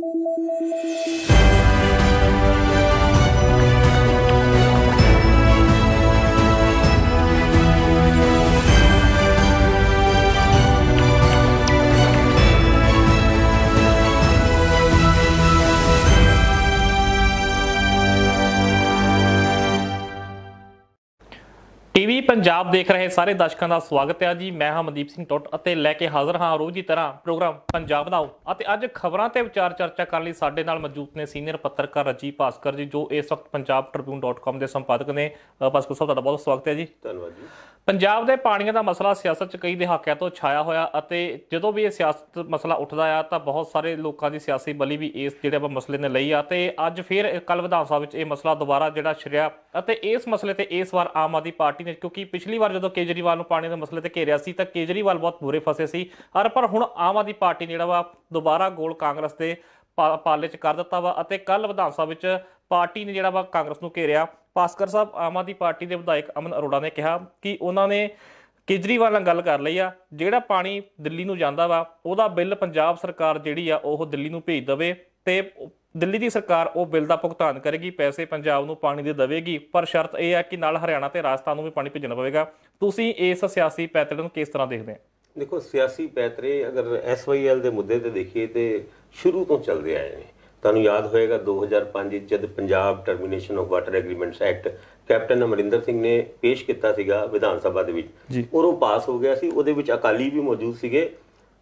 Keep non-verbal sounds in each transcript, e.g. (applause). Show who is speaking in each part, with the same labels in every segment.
Speaker 1: Thank you. TV Punjab ਦੇਖ ਰਹੇ ਸਾਰੇ ਦਰਸ਼ਕਾਂ ਦਾ ਸਵਾਗਤ ਹੈ। ਜੀ, ਮੈਂ ਹਾਂ ਮਨਦੀਪ ਸਿੰਘ ਟੁੱਟ ਅਤੇ ਲੈ ਕੇ ਹਾਜ਼ਰ ਹਾਂ ਰੋਜ਼ ਦੀ ਤਰ੍ਹਾਂ ਪ੍ਰੋਗਰਾਮ ਪੰਜਾਬ ਬਣਾਓ ਅਤੇ ਅੱਜ ਖਬਰਾਂ ਤੇ ਵਿਚਾਰ ਚਰਚਾ ਕਰਨ ਲਈ ਸਾਡੇ ਨਾਲ ਮੌਜੂਦ ਨੇ ਸੀਨੀਅਰ ਪੱਤਰਕਾਰ ਰਜੀ ਭਾਸਕਰ ਜੀ, ਜੋ ਇਸ ਵਕਤ ਪੰਜਾਬ tribune.com ਦੇ ਸੰਪਾਦਕ ਨੇ। ਭਾਸਕਰ ਸਾਹਿਬ, ਤੁਹਾਡਾ ਬਹੁਤ ਸਵਾਗਤ ਹੈ ਜੀ।
Speaker 2: ਧੰਨਵਾਦ ਜੀ।
Speaker 1: ਪੰਜਾਬ ਦੇ ਪਾਣੀਆਂ ਦਾ ਮਸਲਾ ਸਿਆਸਤ 'ਚ ਕਈ ਦਹਾਕਿਆਂ ਤੋਂ ਛਾਇਆ ਹੋਇਆ ਅਤੇ ਜਦੋਂ ਵੀ ਇਹ ਸਿਆਸਤ ਮਸਲਾ ਉੱਠਦਾ ਆ ਤਾਂ ਬਹੁਤ ਸਾਰੇ ਲੋਕਾਂ ਦੀ ਸਿਆਸੀ ਬਲੀ ਵੀ ਇਸ ਜਿਹੜੇ ਆਪਾਂ ਮਸਲੇ ਨੇ ਲਈ ਆ ਤੇ ਅੱਜ ਫਿਰ ਕੱਲ ਵਿਧਾਨ ਸਭਾ ਵਿੱਚ ਇਹ ਮਸਲਾ ਦੁਬਾਰਾ ਜਿਹੜਾ ਛਿੜਿਆ ਅਤੇ ਇਸ ਮਸਲੇ ਤੇ ਇਸ ਵਾਰ ਆਮ ਆਦਮੀ ਪਾਰਟੀ ਨੇ ਕਿਉਂਕਿ ਪਿਛਲੀ ਵਾਰ ਜਦੋਂ ਕੇਜਰੀਵਾਲ ਨੂੰ ਪਾਣੀ ਦੇ ਮਸਲੇ ਤੇ ਘੇਰਿਆ ਸੀ ਤਾਂ ਕੇਜਰੀਵਾਲ ਬਹੁਤ ਬੁਰੇ ਫਸੇ ਸੀ। ਹਰ ਪਰ ਹੁਣ ਆਮ ਆਦਮੀ ਪਾਰਟੀ ਨੇ ਜਿਹੜਾ ਵਾ ਦੁਬਾਰਾ ਗੋਲ ਕਾਂਗਰਸ ਦੇ ਪਾਲੇ 'ਚ ਕਰ ਦਿੱਤਾ ਵਾ ਅਤੇ ਕੱਲ ਵਿਧਾਨ ਸਭਾ ਵਿੱਚ ਪਾਰਟੀ ਨੇ ਜਿਹੜਾ ਵਾ ਕਾਂਗਰਸ ਨੂੰ ਘੇਰਿਆ। ਭਾਸਕਰ ਸਾਹਿਬ, ਆਮ ਆਦਮੀ ਪਾਰਟੀ ਦੇ ਵਿਧਾਇਕ ਅਮਨ ਅਰੋੜਾ ਨੇ ਕਿਹਾ ਕਿ ਉਹਨਾਂ ਨੇ ਕੇਜਰੀਵਾਲ ਨਾਲ ਗੱਲ ਕਰ ਲਈ ਆ। ਜਿਹੜਾ ਪਾਣੀ ਦਿੱਲੀ ਨੂੰ ਜਾਂਦਾ ਵਾ, ਉਹਦਾ ਬਿੱਲ ਪੰਜਾਬ ਸਰਕਾਰ ਜਿਹੜੀ ਆ, ਉਹ ਦਿੱਲੀ ਨੂੰ ਭੇਜ ਦੇਵੇ ਤੇ ਦਿੱਲੀ ਦੀ ਸਰਕਾਰ ਉਹ ਬਿੱਲ ਦਾ ਭੁਗਤਾਨ ਕਰੇਗੀ, ਪੈਸੇ ਪੰਜਾਬ ਨੂੰ ਪਾਣੀ ਦੇ ਦੇਵੇਗੀ। ਪਰ ਸ਼ਰਤ ਇਹ ਆ ਕਿ ਨਾਲ ਹਰਿਆਣਾ ਤੇ ਰਾਜਸਥਾਨ ਨੂੰ ਵੀ ਪਾਣੀ ਭੇਜਣਾ ਪਵੇਗਾ। ਤੁਸੀਂ ਇਸ ਸਿਆਸੀ ਪੈਤਰੇ ਨੂੰ ਕਿਸ ਤਰ੍ਹਾਂ ਦੇਖਦੇ ਹੋ?
Speaker 2: ਦੇਖੋ, ਸਿਆਸੀ ਪੈਤਰੇ ਅਗਰ ਐਸਵਾਈਐਲ ਦੇ ਮੁੱਦੇ ਤੇ ਦੇਖੀਏ ਤੇ ਸ਼ੁਰੂ ਤੋਂ ਚੱਲਦੇ ਆਏ ਨੇ। ਤੁਹਾਨੂੰ ਯਾਦ ਹੋਏਗਾ 2005 ਵਿੱਚ ਜਦ Punjab termination of water agreements act captain Amarinder Singh ਨੇ ਪੇਸ਼ ਕੀਤਾ ਸੀਗਾ ਵਿਧਾਨ ਸਭਾ ਦੇ ਵਿੱਚ। ਉਹ ਪਾਸ ਹੋ ਗਿਆ ਸੀ। ਉਹਦੇ ਵਿੱਚ ਅਕਾਲੀ ਵੀ ਮੌਜੂਦ ਸੀਗੇ।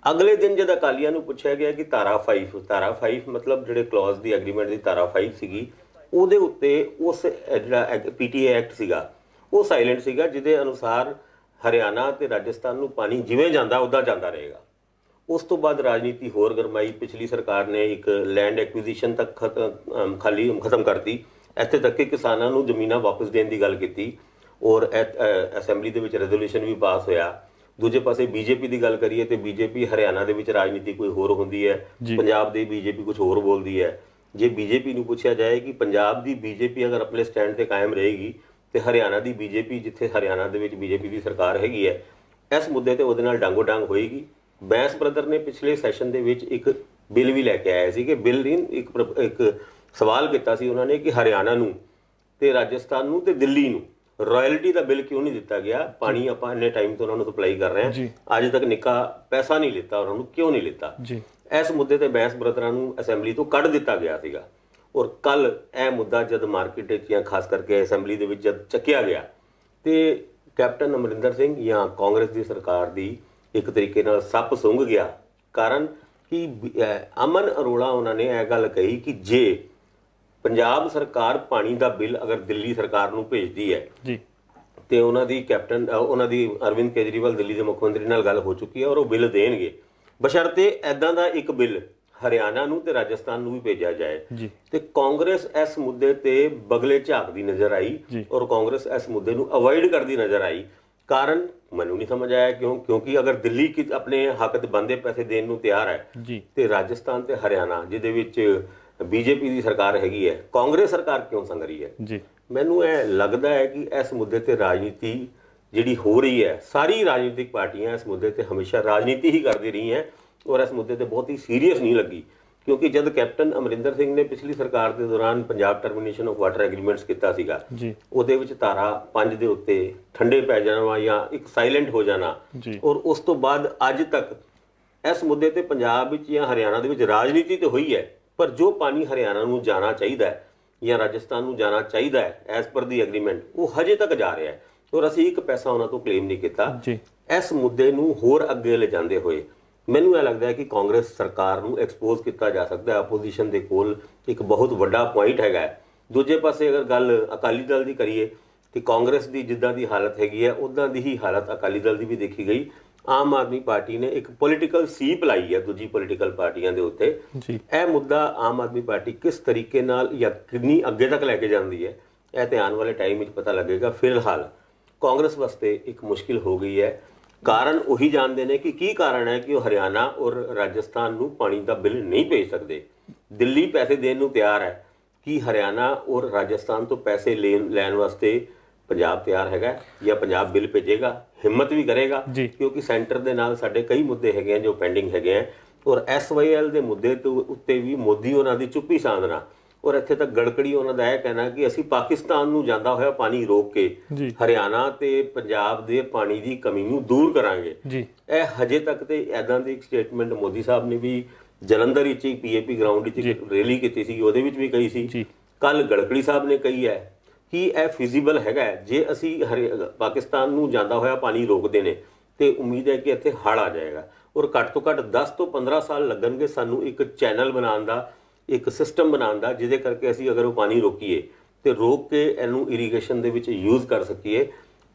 Speaker 2: ਅਗਲੇ ਦਿਨ ਜਦ ਅਕਾਲੀਆਂ ਨੂੰ ਪੁੱਛਿਆ ਗਿਆ ਕਿ ਧਾਰਾ 5 ਧਾਰਾ 5 ਮਤਲਬ ਜਿਹੜੇ ਕਲੌਜ਼ ਦੀ ਐਗਰੀਮੈਂਟ ਦੀ ਧਾਰਾ 5 ਸੀਗੀ ਉਹਦੇ ਉੱਤੇ ਉਸ ਜਿਹੜਾ ਪੀਟੀਏ ਐਕਟ ਸੀਗਾ ਉਹ ਸਾਇਲੈਂਟ ਸੀਗਾ ਜਿਹਦੇ ਅਨੁਸਾਰ ਹਰਿਆਣਾ ਤੇ ਰਾਜਸਥਾਨ ਨੂੰ ਪਾਣੀ ਜਿਵੇਂ ਜਾਂਦਾ ਉਦਾਂ ਜਾਂਦਾ ਰਹੇਗਾ। ਉਸ ਤੋਂ ਬਾਅਦ ਰਾਜਨੀਤੀ ਹੋਰ ਗਰਮਾਈ ਪਿਛਲੀ ਸਰਕਾਰ ਨੇ ਇੱਕ ਲੈਂਡ ਐਕੁਜੀਸ਼ਨ ਤੱਕ ਖਾਲੀ ਖਤਮ ਕਰਤੀ। ਇੱਥੇ ਤੱਕ ਕਿ ਕਿਸਾਨਾਂ ਨੂੰ ਜ਼ਮੀਨਾਂ ਵਾਪਸ ਦੇਣ ਦੀ ਗੱਲ ਕੀਤੀ ਔਰ ਅਸੈਂਬਲੀ ਦੇ ਵਿੱਚ ਰੈਜ਼ੋਲੂਸ਼ਨ ਵੀ ਪਾਸ ਹੋਇਆ। ਦੂਜੇ ਪਾਸੇ ਬੀਜੇਪੀ ਦੀ ਗੱਲ ਕਰੀਏ ਤੇ ਬੀਜੇਪੀ ਹਰਿਆਣਾ ਦੇ ਵਿੱਚ ਰਾਜਨੀਤੀ ਕੋਈ ਹੋਰ ਹੁੰਦੀ ਹੈ। ਪੰਜਾਬ ਦੀ ਬੀਜੇਪੀ ਕੁਝ ਹੋਰ ਬੋਲਦੀ ਹੈ। ਜੇ ਬੀਜੇਪੀ ਨੂੰ ਪੁੱਛਿਆ ਜਾਏ ਕਿ ਪੰਜਾਬ ਦੀ ਬੀਜੇਪੀ ਅਗਰ ਆਪਣੇ ਸਟੈਂਡ ਤੇ ਕਾਇਮ ਰਹੇਗੀ ਤੇ ਹਰਿਆਣਾ ਦੀ ਬੀਜੇਪੀ ਜਿੱਥੇ ਹਰਿਆਣਾ ਦੇ ਵਿੱਚ ਬੀਜੇਪੀ ਦੀ ਸਰਕਾਰ ਹੈਗੀ ਹੈ ਇਸ ਮੁੱਦੇ ਤੇ ਉਹਦੇ ਨਾਲ ਡਾਂਗੋ ਡਾਂਗ ਹੋਏਗੀ। ਬੈਂਸ ਬ੍ਰਦਰ ਨੇ ਪਿਛਲੇ ਸੈਸ਼ਨ ਦੇ ਵਿੱਚ ਇੱਕ ਬਿੱਲ ਵੀ ਲੈ ਕੇ ਆਏ ਸੀ ਕਿ ਬਿੱਲ ਦੀ ਇੱਕ ਇੱਕ ਸਵਾਲ ਕੀਤਾ ਸੀ ਉਹਨਾਂ ਨੇ ਕਿ ਹਰਿਆਣਾ ਨੂੰ ਤੇ ਰਾਜਸਥਾਨ ਨੂੰ ਤੇ ਦਿੱਲੀ ਨੂੰ ਰਾਇਲਟੀ ਦਾ ਬਿੱਲ ਕਿਉਂ ਨਹੀਂ ਦਿੱਤਾ ਗਿਆ? ਪਾਣੀ ਆਪਾਂ ਇੰਨੇ ਟਾਈਮ ਤੋਂ ਉਹਨਾਂ ਨੂੰ ਸਪਲਾਈ ਕਰ ਰਹੇ। ਹਾਂ। ਅੱਜ ਤੱਕ ਨਿੱਕਾ ਪੈਸਾ ਨਹੀਂ ਲਿੱਤਾ ਉਹਨਾਂ ਨੂੰ ਕਿਉਂ ਨਹੀਂ ਲਿੱਤਾ?
Speaker 1: ਜੀ।
Speaker 2: ਇਸ ਮੁੱਦੇ ਤੇ ਬੈਂਸ ਬ੍ਰਦਰਾਂ ਨੂੰ ਅਸੈਂਬਲੀ ਤੋਂ ਕੱਢ ਦਿੱਤਾ ਗਿਆ ਸੀਗਾ। ਔਰ ਕੱਲ ਇਹ ਮੁੱਦਾ ਜਦ ਮਾਰਕੀਟ ਵਿੱਚ ਜਾਂ ਖਾਸ ਕਰਕੇ ਅਸੈਂਬਲੀ ਦੇ ਵਿੱਚ ਜਦ ਚੱਕਿਆ ਗਿਆ ਤੇ ਕੈਪਟਨ ਅਮਰਿੰਦਰ ਸਿੰਘ ਜਾਂ ਕਾਂਗਰਸ ਦੀ ਸਰਕਾਰ ਦੀ ਇੱਕ ਤਰੀਕੇ ਨਾਲ ਸੱਪ ਸੁੰਘ ਗਿਆ। ਕਾਰਨ ਕਿ ਅਮਨ ਅਰੋੜਾ ਉਹਨਾਂ ਨੇ ਇਹ ਗੱਲ ਕਹੀ ਕਿ ਜੇ ਪੰਜਾਬ ਸਰਕਾਰ ਪਾਣੀ ਦਾ ਬਿੱਲ ਅਗਰ ਦਿੱਲੀ ਸਰਕਾਰ ਨੂੰ ਭੇਜਦੀ ਹੈ
Speaker 1: ਜੀ।
Speaker 2: ਤੇ ਉਹਨਾਂ ਦੀ ਕੈਪਟਨ ਉਹਨਾਂ ਦੀ ਅਰਵਿੰਦ ਕੇਜਰੀਵਾਲ ਦਿੱਲੀ ਦੇ ਮੁੱਖ ਮੰਤਰੀ ਨਾਲ ਗੱਲ ਹੋ ਚੁੱਕੀ ਹੈ ਔਰ ਉਹ ਬਿੱਲ ਦੇਣਗੇ। ਬਸ਼ਰਤੇ ਐਦਾਂ ਦਾ ਇੱਕ ਬਿੱਲ ਹਰਿਆਣਾ ਨੂੰ ਤੇ ਰਾਜਸਥਾਨ ਨੂੰ ਵੀ ਭੇਜਿਆ ਜਾਏ। ਤੇ ਕਾਂਗਰਸ ਇਸ ਮੁੱਦੇ ਤੇ ਬਗਲੇ ਝਾਕਦੀ ਨਜ਼ਰ ਆਈ। ਔਰ ਕਾਂਗਰਸ ਇਸ ਮੁੱਦੇ ਨੂੰ ਅਵੋਇਡ ਕਰਦੀ ਨਜ਼ਰ ਆਈ। ਕਾਰਨ ਮੈਨੂੰ ਨਹੀਂ ਸਮਝ ਆਇਆ ਕਿਉਂ? ਕਿਉਂਕਿ ਅਗਰ ਦਿੱਲੀ ਕਿ ਆਪਣੇ ਹੱਕ ਤੇ ਬੰਦੇ ਪੈਸੇ ਦੇਣ ਨੂੰ ਤਿਆਰ ਹੈ
Speaker 1: ਜੀ।
Speaker 2: ਤੇ ਰਾਜਸਥਾਨ ਤੇ ਹਰਿਆਣਾ ਜਿਹਦੇ ਵਿੱਚ ਬੀਜੇਪੀ ਦੀ ਸਰਕਾਰ ਹੈਗੀ ਹੈ ਕਾਂਗਰਸ ਸਰਕਾਰ ਕਿਉਂ ਸੰਗ ਰਹੀ ਹੈ?
Speaker 1: ਜੀ।
Speaker 2: ਮੈਨੂੰ ਇਹ ਲੱਗਦਾ ਹੈ ਕਿ ਇਸ ਮੁੱਦੇ ਤੇ ਰਾਜਨੀਤੀ ਜਿਹੜੀ ਹੋ ਰਹੀ ਹੈ ਸਾਰੀ ਰਾਜਨੀਤਿਕ ਪਾਰਟੀਆਂ ਇਸ ਮੁੱਦੇ ਤੇ ਹਮੇਸ਼ਾ ਰਾਜਨੀਤੀ ਹੀ ਕਰਦੀ ਰਹੀਆਂ ਔਰ ਇਸ ਮੁੱਦੇ ਤੇ ਬਹੁਤ ਹੀ ਸੀਰੀਅਸ ਨਹੀਂ ਲੱਗੀ। ਕਿਉਂਕਿ ਜਦ ਕੈਪਟਨ ਅਮਰਿੰਦਰ ਸਿੰਘ ਨੇ ਪਿਛਲੀ ਸਰਕਾਰ ਦੇ ਦੌਰਾਨ Punjab termination of water agreements ਕੀਤਾ ਸੀਗਾ ਉਹਦੇ ਵਿੱਚ ਧਾਰਾ 5 ਦੇ ਉੱਤੇ ਠੰਡੇ ਪੈ ਜਾਣਾ ਜਾਂ ਇੱਕ ਸਾਇਲੈਂਟ ਹੋ ਜਾਣਾ ਔਰ ਉਸ ਤੋਂ ਬਾਅਦ ਅੱਜ ਤੱਕ ਇਸ ਮੁੱਦੇ ਤੇ ਪੰਜਾਬ ਵਿੱਚ ਜਾਂ ਹਰਿਆਣਾ ਦੇ ਵਿੱਚ ਰਾਜਨੀਤੀ ਤੇ ਹੋਈ ਹੈ ਪਰ ਜੋ ਪਾਣੀ ਹਰਿਆਣਾ ਨੂੰ ਜਾਣਾ ਚਾਹੀਦਾ ਹੈ ਜਾਂ ਰਾਜਸਥਾਨ ਨੂੰ ਜਾਣਾ ਚਾਹੀਦਾ ਹੈ ਐਸ ਪਰ ਦੀ ਐਗਰੀਮੈਂਟ ਉਹ ਹਜੇ ਤੱਕ ਜਾ ਰਿਹਾ ਹੈ। ਔਰ ਅਸੀਂ ਇੱਕ ਪੈਸਾ ਉਹਨਾਂ ਤੋਂ ਕਲੇਮ ਨਹੀਂ ਕੀਤਾ।
Speaker 1: ਜੀ।
Speaker 2: ਇਸ ਮੁੱਦੇ ਨੂੰ ਹੋਰ ਅੱਗੇ ਲਿਜਾਂਦੇ ਹੋਏ ਮੈਨੂੰ ਇਹ ਲੱਗਦਾ ਹੈ ਕਿ ਕਾਂਗਰਸ ਸਰਕਾਰ ਨੂੰ ਐਕਸਪੋਜ਼ ਕੀਤਾ ਜਾ ਸਕਦਾ ਹੈ ਆਪੋਜੀਸ਼ਨ ਦੇ ਕੋਲ ਇੱਕ ਬਹੁਤ ਵੱਡਾ ਪੁਆਇੰਟ ਹੈਗਾ। ਦੂਜੇ ਪਾਸੇ ਅਗਰ ਗੱਲ ਅਕਾਲੀ ਦਲ ਦੀ ਕਰੀਏ ਤੇ ਕਾਂਗਰਸ ਦੀ ਜਿੱਦਾਂ ਦੀ ਹਾਲਤ ਹੈਗੀ ਹੈ ਉਦਾਂ ਦੀ ਹੀ ਹਾਲਤ ਅਕਾਲੀ ਦਲ ਦੀ ਵੀ ਦੇਖੀ ਗਈ। ਆਮ ਆਦਮੀ ਪਾਰਟੀ ਨੇ ਇੱਕ ਪੋਲੀਟੀਕਲ ਸੀਪ ਲਾਈ ਹੈ ਦੂਜੀ ਪੋਲੀਟੀਕਲ ਪਾਰਟੀਆਂ ਦੇ ਉੱਤੇ।
Speaker 1: ਜੀ।
Speaker 2: ਇਹ ਮੁੱਦਾ ਆਮ ਆਦਮੀ ਪਾਰਟੀ ਕਿਸ ਤਰੀਕੇ ਨਾਲ ਜਾਂ ਕਿੰਨੀ ਅੱਗੇ ਤੱਕ ਲੈ ਕੇ ਜਾਂਦੀ ਹੈ ਇਹ ਤੇ ਆਉਣ ਵਾਲੇ ਟਾਈਮ ਵਿੱਚ ਪਤਾ ਲੱਗੇਗਾ। ਫਿਲਹਾਲ ਕਾਂਗਰਸ ਵਾਸਤੇ ਇੱਕ ਮੁਸ਼ਕਿਲ ਹੋ ਗਈ ਹੈ। ਕਾਰਨ ਉਹੀ ਜਾਣਦੇ ਨੇ ਕਿ ਕੀ ਕਾਰਨ ਹੈ ਕਿ ਉਹ ਹਰਿਆਣਾ ਔਰ ਰਾਜਸਥਾਨ ਨੂੰ ਪਾਣੀ ਦਾ ਬਿੱਲ ਨਹੀਂ ਭੇਜ ਸਕਦੇ। ਦਿੱਲੀ ਪੈਸੇ ਦੇਣ ਨੂੰ ਤਿਆਰ ਹੈ। ਕਿ ਹਰਿਆਣਾ ਔਰ ਰਾਜਸਥਾਨ ਤੋਂ ਪੈਸੇ ਲੈਣ ਲੈਣ ਵਾਸਤੇ ਪੰਜਾਬ ਤਿਆਰ ਹੈਗਾ ਜਾਂ ਪੰਜਾਬ ਬਿੱਲ ਭੇਜੇਗਾ? ਹਿੰਮਤ ਵੀ ਕਰੇਗਾ। ਕਿਉਂਕਿ ਸੈਂਟਰ ਦੇ ਨਾਲ ਸਾਡੇ ਕਈ ਮੁੱਦੇ ਹੈਗੇ ਆ ਜੋ ਪੈਂਡਿੰਗ ਹੈਗੇ ਆ। ਔਰ ਐਸਵਾਈਐਲ ਦੇ ਮੁੱਦੇ ਤੋਂ ਉੱਤੇ ਵੀ ਮੋਦੀ ਉਹਨਾਂ ਦੀ ਚੁੱਪੀ ਸਾਧਨਾ ਔਰ ਇੱਥੇ ਤੱਕ ਗੜਕੜੀ ਉਹਨਾਂ ਦਾ ਇਹ ਕਹਿਣਾ ਕਿ ਅਸੀਂ ਪਾਕਿਸਤਾਨ ਨੂੰ ਜਾਂਦਾ ਹੋਇਆ ਪਾਣੀ ਰੋਕ ਕੇ ਹਰਿਆਣਾ ਤੇ ਪੰਜਾਬ ਦੇ ਪਾਣੀ ਦੀ ਕਮੀ ਨੂੰ ਦੂਰ ਕਰਾਂਗੇ।
Speaker 1: ਜੀ।
Speaker 2: ਇਹ ਹਜੇ ਤੱਕ ਤੇ ਐਦਾਂ ਦੀ ਇੱਕ ਸਟੇਟਮੈਂਟ ਮੋਦੀ ਸਾਹਿਬ ਨੇ ਵੀ ਜਲੰਧਰ ਵਿੱਚ ਹੀ ਪੀਏਪੀ ਗਰਾਊਂਡ ਵਿੱਚ ਇੱਕ ਰੈਲੀ ਕੀਤੀ ਸੀ ਉਹਦੇ ਵਿੱਚ ਵੀ ਕਹੀ ਸੀ। ਕੱਲ ਗੜਕੜੀ ਸਾਹਿਬ ਨੇ ਕਹੀ ਹੈ ਕਿ ਇਹ ਫਿਜ਼ੀਬਲ ਹੈਗਾ। ਜੇ ਅਸੀਂ ਹਰਿ- ਪਾਕਿਸਤਾਨ ਨੂੰ ਜਾਂਦਾ ਹੋਇਆ ਪਾਣੀ ਰੋਕਦੇ ਨੇ ਤੇ ਉਮੀਦ ਹੈ ਕਿ ਇੱਥੇ ਹੜ ਆ ਜਾਏਗਾ। ਔਰ ਘੱਟ ਤੋਂ ਘੱਟ 10 ਤੋਂ 15 ਸਾਲ ਲੱਗਣਗੇ ਸਾਨੂੰ ਇੱਕ ਚੈਨਲ ਬਣਾਉਣ ਦਾ ਇੱਕ ਸਿਸਟਮ ਬਣਾਉਣ ਦਾ ਜਿਹਦੇ ਕਰਕੇ ਅਸੀਂ ਅਗਰ ਉਹ ਪਾਣੀ ਰੋਕੀਏ ਤੇ ਰੋਕ ਕੇ ਇਹਨੂੰ ਇਰੀਗੇਸ਼ਨ ਦੇ ਵਿੱਚ ਯੂਜ਼ ਕਰ ਸਕੀਏ।